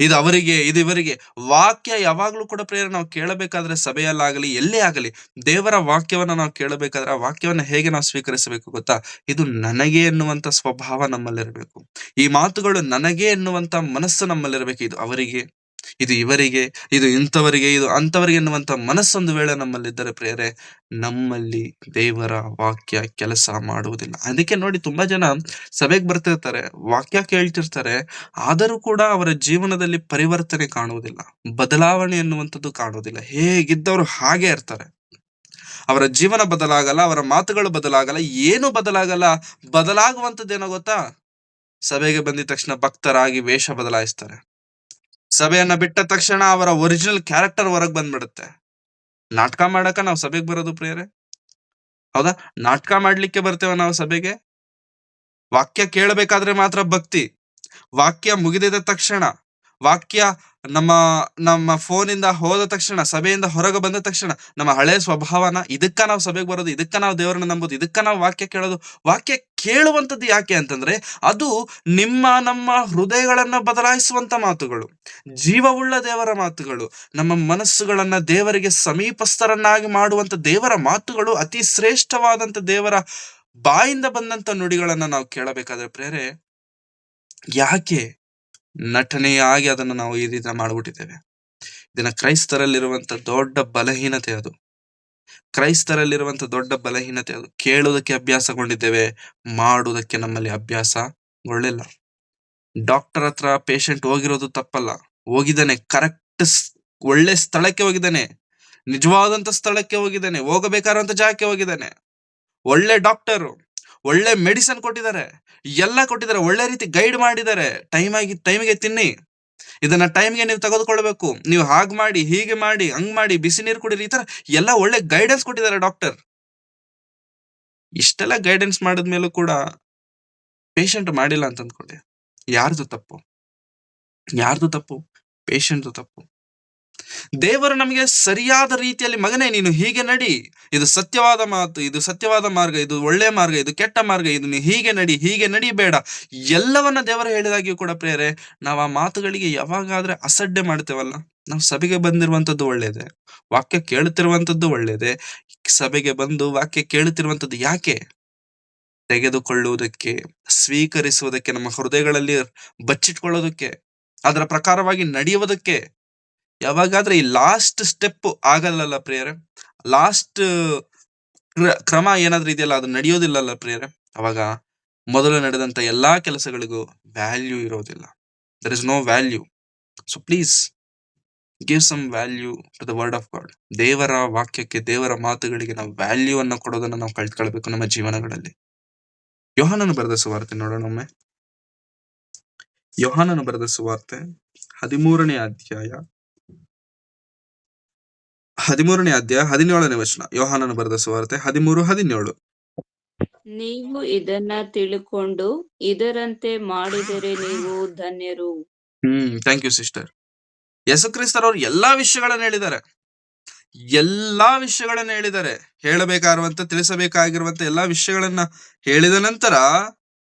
ಇದು ಅವರಿಗೆ, ಇದು ಇವರಿಗೆ. ವಾಕ್ಯ ಯಾವಾಗ್ಲೂ ಕೂಡ ಪ್ರೇರಣೆ ನಾವು ಕೇಳಬೇಕಾದ್ರೆ ಸಭೆಯಲ್ಲಾಗಲಿ, ಎಲ್ಲೇ ಆಗಲಿ, ದೇವರ ವಾಕ್ಯವನ್ನ ನಾವು ಕೇಳಬೇಕಾದ್ರೆ ಆ ವಾಕ್ಯವನ್ನ ಹೇಗೆ ನಾವು ಸ್ವೀಕರಿಸಬೇಕು ಗೊತ್ತಾ? ಇದು ನನಗೆ ಎನ್ನುವಂತ ಸ್ವಭಾವ ನಮ್ಮಲ್ಲಿರಬೇಕು. ಈ ಮಾತುಗಳು ನನಗೆ ಎನ್ನುವಂತ ಮನಸ್ಸು ನಮ್ಮಲ್ಲಿರಬೇಕು. ಇದು ಅವರಿಗೆ. ಇದು ಇವರಿಗೆ, ಇದು ಇಂಥವರಿಗೆ, ಇದು ಅಂತವರಿಗೆ ಎನ್ನುವಂತ ಮನಸ್ಸೊಂದು ವೇಳೆ ನಮ್ಮಲ್ಲಿದ್ದರೆ ಪ್ರೇರೆ ನಮ್ಮಲ್ಲಿ ದೇವರ ವಾಕ್ಯ ಕೆಲಸ ಮಾಡುವುದಿಲ್ಲ. ಅದಕ್ಕೆ ನೋಡಿ ತುಂಬಾ ಜನ ಸಭೆಗೆ ಬರ್ತಿರ್ತಾರೆ, ವಾಕ್ಯ ಕೇಳ್ತಿರ್ತಾರೆ, ಆದರೂ ಕೂಡ ಅವರ ಜೀವನದಲ್ಲಿ ಪರಿವರ್ತನೆ ಕಾಣುವುದಿಲ್ಲ, ಬದಲಾವಣೆ ಎನ್ನುವಂಥದ್ದು ಕಾಣುವುದಿಲ್ಲ. ಹೇಗಿದ್ದವರು ಹಾಗೆ ಇರ್ತಾರೆ. ಅವರ ಜೀವನ ಬದಲಾಗಲ್ಲ, ಅವರ ಮಾತುಗಳು ಬದಲಾಗಲ್ಲ, ಏನು ಬದಲಾಗಲ್ಲ, ಬದಲಾಗುವಂಥದ್ದೇನೋ ಗೊತ್ತಾ? ಸಭೆಗೆ ಬಂದಿದ ತಕ್ಷಣ ಭಕ್ತರಾಗಿ ವೇಷ ಬದಲಾಯಿಸ್ತಾರೆ. ಸಭೆಯನ್ನ ಬಿಟ್ಟ ತಕ್ಷಣ ಅವರ ಒರಿಜಿನಲ್ ಕ್ಯಾರೆಕ್ಟರ್ ಹೊರಗ್ ಬಂದ್ಬಿಡುತ್ತೆ. ನಾಟಕ ಮಾಡಕ ನಾವು ಸಭೆಗೆ ಬರೋದು ಪ್ರಿಯರೇ? ಹೌದಾ? ನಾಟಕ ಮಾಡ್ಲಿಕ್ಕೆ ಬರ್ತೇವ ನಾವು ಸಭೆಗೆ? ವಾಕ್ಯ ಕೇಳಬೇಕಾದ್ರೆ ಮಾತ್ರ ಭಕ್ತಿ. ವಾಕ್ಯ ಮುಗಿದಿದ ತಕ್ಷಣ ವಾಕ್ಯ ನಮ್ಮ ನಮ್ಮ ಫೋನಿಂದ ಹೋದ ತಕ್ಷಣ, ಸಭೆಯಿಂದ ಹೊರಗೆ ಬಂದ ತಕ್ಷಣ ನಮ್ಮ ಹಳೆ ಸ್ವಭಾವನ, ಇದಕ್ಕ ನಾವು ಸಭೆಗೆ ಬರೋದು, ಇದಕ್ಕ ನಾವು ದೇವರನ್ನ ನಂಬೋದು, ಇದಕ್ಕ ನಾವು ವಾಕ್ಯ ಕೇಳೋದು, ವಾಕ್ಯ ಕೇಳುವಂಥದ್ದು ಯಾಕೆ ಅಂತಂದ್ರೆ ಅದು ನಿಮ್ಮ, ನಮ್ಮ ಹೃದಯಗಳನ್ನ ಬದಲಾಯಿಸುವಂತ ಮಾತುಗಳು, ಜೀವವುಳ್ಳ ದೇವರ ಮಾತುಗಳು, ನಮ್ಮ ಮನಸ್ಸುಗಳನ್ನ ದೇವರಿಗೆ ಸಮೀಪಸ್ಥರನ್ನಾಗಿ ಮಾಡುವಂತ ದೇವರ ಮಾತುಗಳು, ಅತಿ ಶ್ರೇಷ್ಠವಾದಂತ ದೇವರ ಬಾಯಿಂದ ಬಂದಂತ ನುಡಿಗಳನ್ನ ನಾವು ಕೇಳಬೇಕಾದ್ರೆ ಪ್ರೇರೆ, ಯಾಕೆ ನಟನೆಯಾಗಿ ಅದನ್ನು ನಾವು ಈ ರೀತಿ ಮಾಡ್ಬಿಟ್ಟಿದ್ದೇವೆ. ಇದನ್ನ ಕ್ರೈಸ್ತರಲ್ಲಿರುವಂತ ದೊಡ್ಡ ಬಲಹೀನತೆ ಅದು. ಕ್ರೈಸ್ತರಲ್ಲಿರುವಂತ ದೊಡ್ಡ ಬಲಹೀನತೆ ಅದು. ಕೇಳುವುದಕ್ಕೆ ಅಭ್ಯಾಸಗೊಂಡಿದ್ದೇವೆ, ಮಾಡುವುದಕ್ಕೆ ನಮ್ಮಲ್ಲಿ ಅಭ್ಯಾಸಗೊಳ್ಳಿಲ್ಲ ಡಾಕ್ಟರ್ ಹತ್ರ ಪೇಷಂಟ್ ಹೋಗಿರೋದು ತಪ್ಪಲ್ಲ. ಹೋಗಿದ್ದಾನೆ, ಕರೆಕ್ಟ್ ಒಳ್ಳೆ ಸ್ಥಳಕ್ಕೆ ಹೋಗಿದ್ದಾನೆ. ನಿಜವಾದಂತ ಸ್ಥಳಕ್ಕೆ ಹೋಗಿದ್ದಾನೆ ಹೋಗಬೇಕಾದಂತ ಜಾಗಕ್ಕೆ ಹೋಗಿದ್ದಾನೆ. ಒಳ್ಳೆ ಡಾಕ್ಟರು. ಒಳ್ಳೆ ಮೆಡಿಸನ್ ಕೊಟ್ಟಿದ್ದಾರೆ. ಎಲ್ಲ ಕೊಟ್ಟಿದ್ದಾರೆ. ಒಳ್ಳೆ ರೀತಿ ಗೈಡ್ ಮಾಡಿದ್ದಾರೆ. ಟೈಮ್ ಆಗಿ ಟೈಮಿಗೆ ತಿನ್ನಿ. ಇದನ್ನ ಟೈಮ್ಗೆ ನೀವು ತೆಗೆದುಕೊಳ್ಬೇಕು. ನೀವು ಹಾಗೆ ಮಾಡಿ, ಹೀಗೆ ಮಾಡಿ, ಹಂಗ್ ಮಾಡಿ, ಬಿಸಿ ನೀರು ಕುಡೀರಿ ಈ ತರ ಎಲ್ಲ ಒಳ್ಳೆ ಗೈಡೆನ್ಸ್ ಕೊಟ್ಟಿದ್ದಾರೆ ಡಾಕ್ಟರ್ ಇಷ್ಟೆಲ್ಲ ಗೈಡೆನ್ಸ್ ಮಾಡಿದ್ಮೇಲೂ ಕೂಡ ಪೇಷಂಟ್ ಮಾಡಿಲ್ಲ ಅಂತ ಅಂದ್ಕೊಳ್ಳಿ ಯಾರ್ದು ತಪ್ಪು? ಯಾರ್ದು ತಪ್ಪು? ಪೇಷಂಟ್ದು ತಪ್ಪು. ದೇವರು ನಮಗೆ ಸರಿಯಾದ ರೀತಿಯಲ್ಲಿ, ಮಗನೇ, ನೀನು ಹೀಗೆ ನಡಿ. ಇದು ಸತ್ಯವಾದ ಮಾತು, ಇದು ಸತ್ಯವಾದ ಮಾರ್ಗ, ಇದು ಒಳ್ಳೆ ಮಾರ್ಗ, ಇದು ಕೆಟ್ಟ ಮಾರ್ಗ, ಇದು ನೀ ಹೀಗೆ ನಡಿ ಹೀಗೆ ನಡಿ ಬೇಡ ಎಲ್ಲವನ್ನ ದೇವರು ಹೇಳಿದಾಗಿಯೂ ಕೂಡ ಪ್ರೇರೆ ನಾವು ಆ ಮಾತುಗಳಿಗೆ ಯಾವಾಗಾದ್ರೆ ಅಸಡ್ಡೆ ಮಾಡ್ತೇವಲ್ಲ ನಾವು ಸಭೆಗೆ ಬಂದಿರುವಂತದ್ದು ಒಳ್ಳೇದೆ? ವಾಕ್ಯ ಕೇಳುತ್ತಿರುವಂತದ್ದು ಒಳ್ಳೇದೆ? ಸಭೆಗೆ ಬಂದು ವಾಕ್ಯ ಕೇಳುತ್ತಿರುವಂತದ್ದು ಯಾಕೆ? ತೆಗೆದುಕೊಳ್ಳುವುದಕ್ಕೆ, ಸ್ವೀಕರಿಸುವುದಕ್ಕೆ, ನಮ್ಮ ಹೃದಯಗಳಲ್ಲಿ ಬಚ್ಚಿಟ್ಕೊಳ್ಳೋದಕ್ಕೆ ಅದರ ಪ್ರಕಾರವಾಗಿ ನಡೆಯುವುದಕ್ಕೆ ಯಾವಾಗಾದ್ರೆ ಈ ಲಾಸ್ಟ್ ಸ್ಟೆಪ್ ಆಗಲ್ಲಲ್ಲ ಪ್ರಿಯರೇ? ಲಾಸ್ಟ್ ಕ್ರಮ ಏನಾದ್ರೂ ಇದೆಯಲ್ಲ, ಅದು ನಡೆಯೋದಿಲ್ಲಲ್ಲ ಪ್ರಿಯರೇ? ಅವಾಗ ಮೊದಲು ನಡೆದಂತ ಎಲ್ಲಾ ಕೆಲಸಗಳಿಗೂ ವ್ಯಾಲ್ಯೂ ಇರೋದಿಲ್ಲ. There is no value so please give some value to the word of God ದೇವರ ವಾಕ್ಯಕ್ಕೆ, ದೇವರ ಮಾತುಗಳಿಗೆ ನಾವು ವ್ಯಾಲ್ಯೂ ಅನ್ನ ಕೊಡೋದನ್ನ ನಾವು ಕಳ್ಕೊಳ್ಬೇಕು ನಮ್ಮ ಜೀವನಗಳಲ್ಲಿ. ಯೋಹಾನನು ಬರೆದ ಸುವಾರ್ತೆ ನೋಡೋಣ ಒಮ್ಮೆ. ಯೋಹಾನನು ಬರೆದ ಸುವಾರ್ತೆ ಹದಿಮೂರನೇ ಅಧ್ಯಾಯ ಹದಿಮೂರನೇ ಅಧ್ಯಾಯ ಹದಿನೇಳನೇ ವಚನ. ಯೋಹಾನನ ಬರೆದ ಸುವಾರ್ತೆ ಹದಿಮೂರು ಹದಿನೇಳು. ನೀವು ಇದನ್ನ ತಿಳ್ಕೊಂಡು ಇದರಂತೆ ಮಾಡಿದರೆ ನೀವು ಧನ್ಯರು. ಹ್ಮ್ ಥ್ಯಾಂಕ್ ಯು ಸಿಸ್ಟರ್ ಯೇಸುಕ್ರಿಸ್ತರವ್ರು ಎಲ್ಲಾ ವಿಷಯಗಳನ್ನ ಹೇಳಿದ್ದಾರೆ. ಎಲ್ಲಾ ವಿಷಯಗಳನ್ನ ಹೇಳಿದ್ದಾರೆ. ಹೇಳಬೇಕಾಗಿರುವಂತ ತಿಳಿಸಬೇಕಾಗಿರುವಂತ ಎಲ್ಲಾ ವಿಷಯಗಳನ್ನ ಹೇಳಿದ ನಂತರ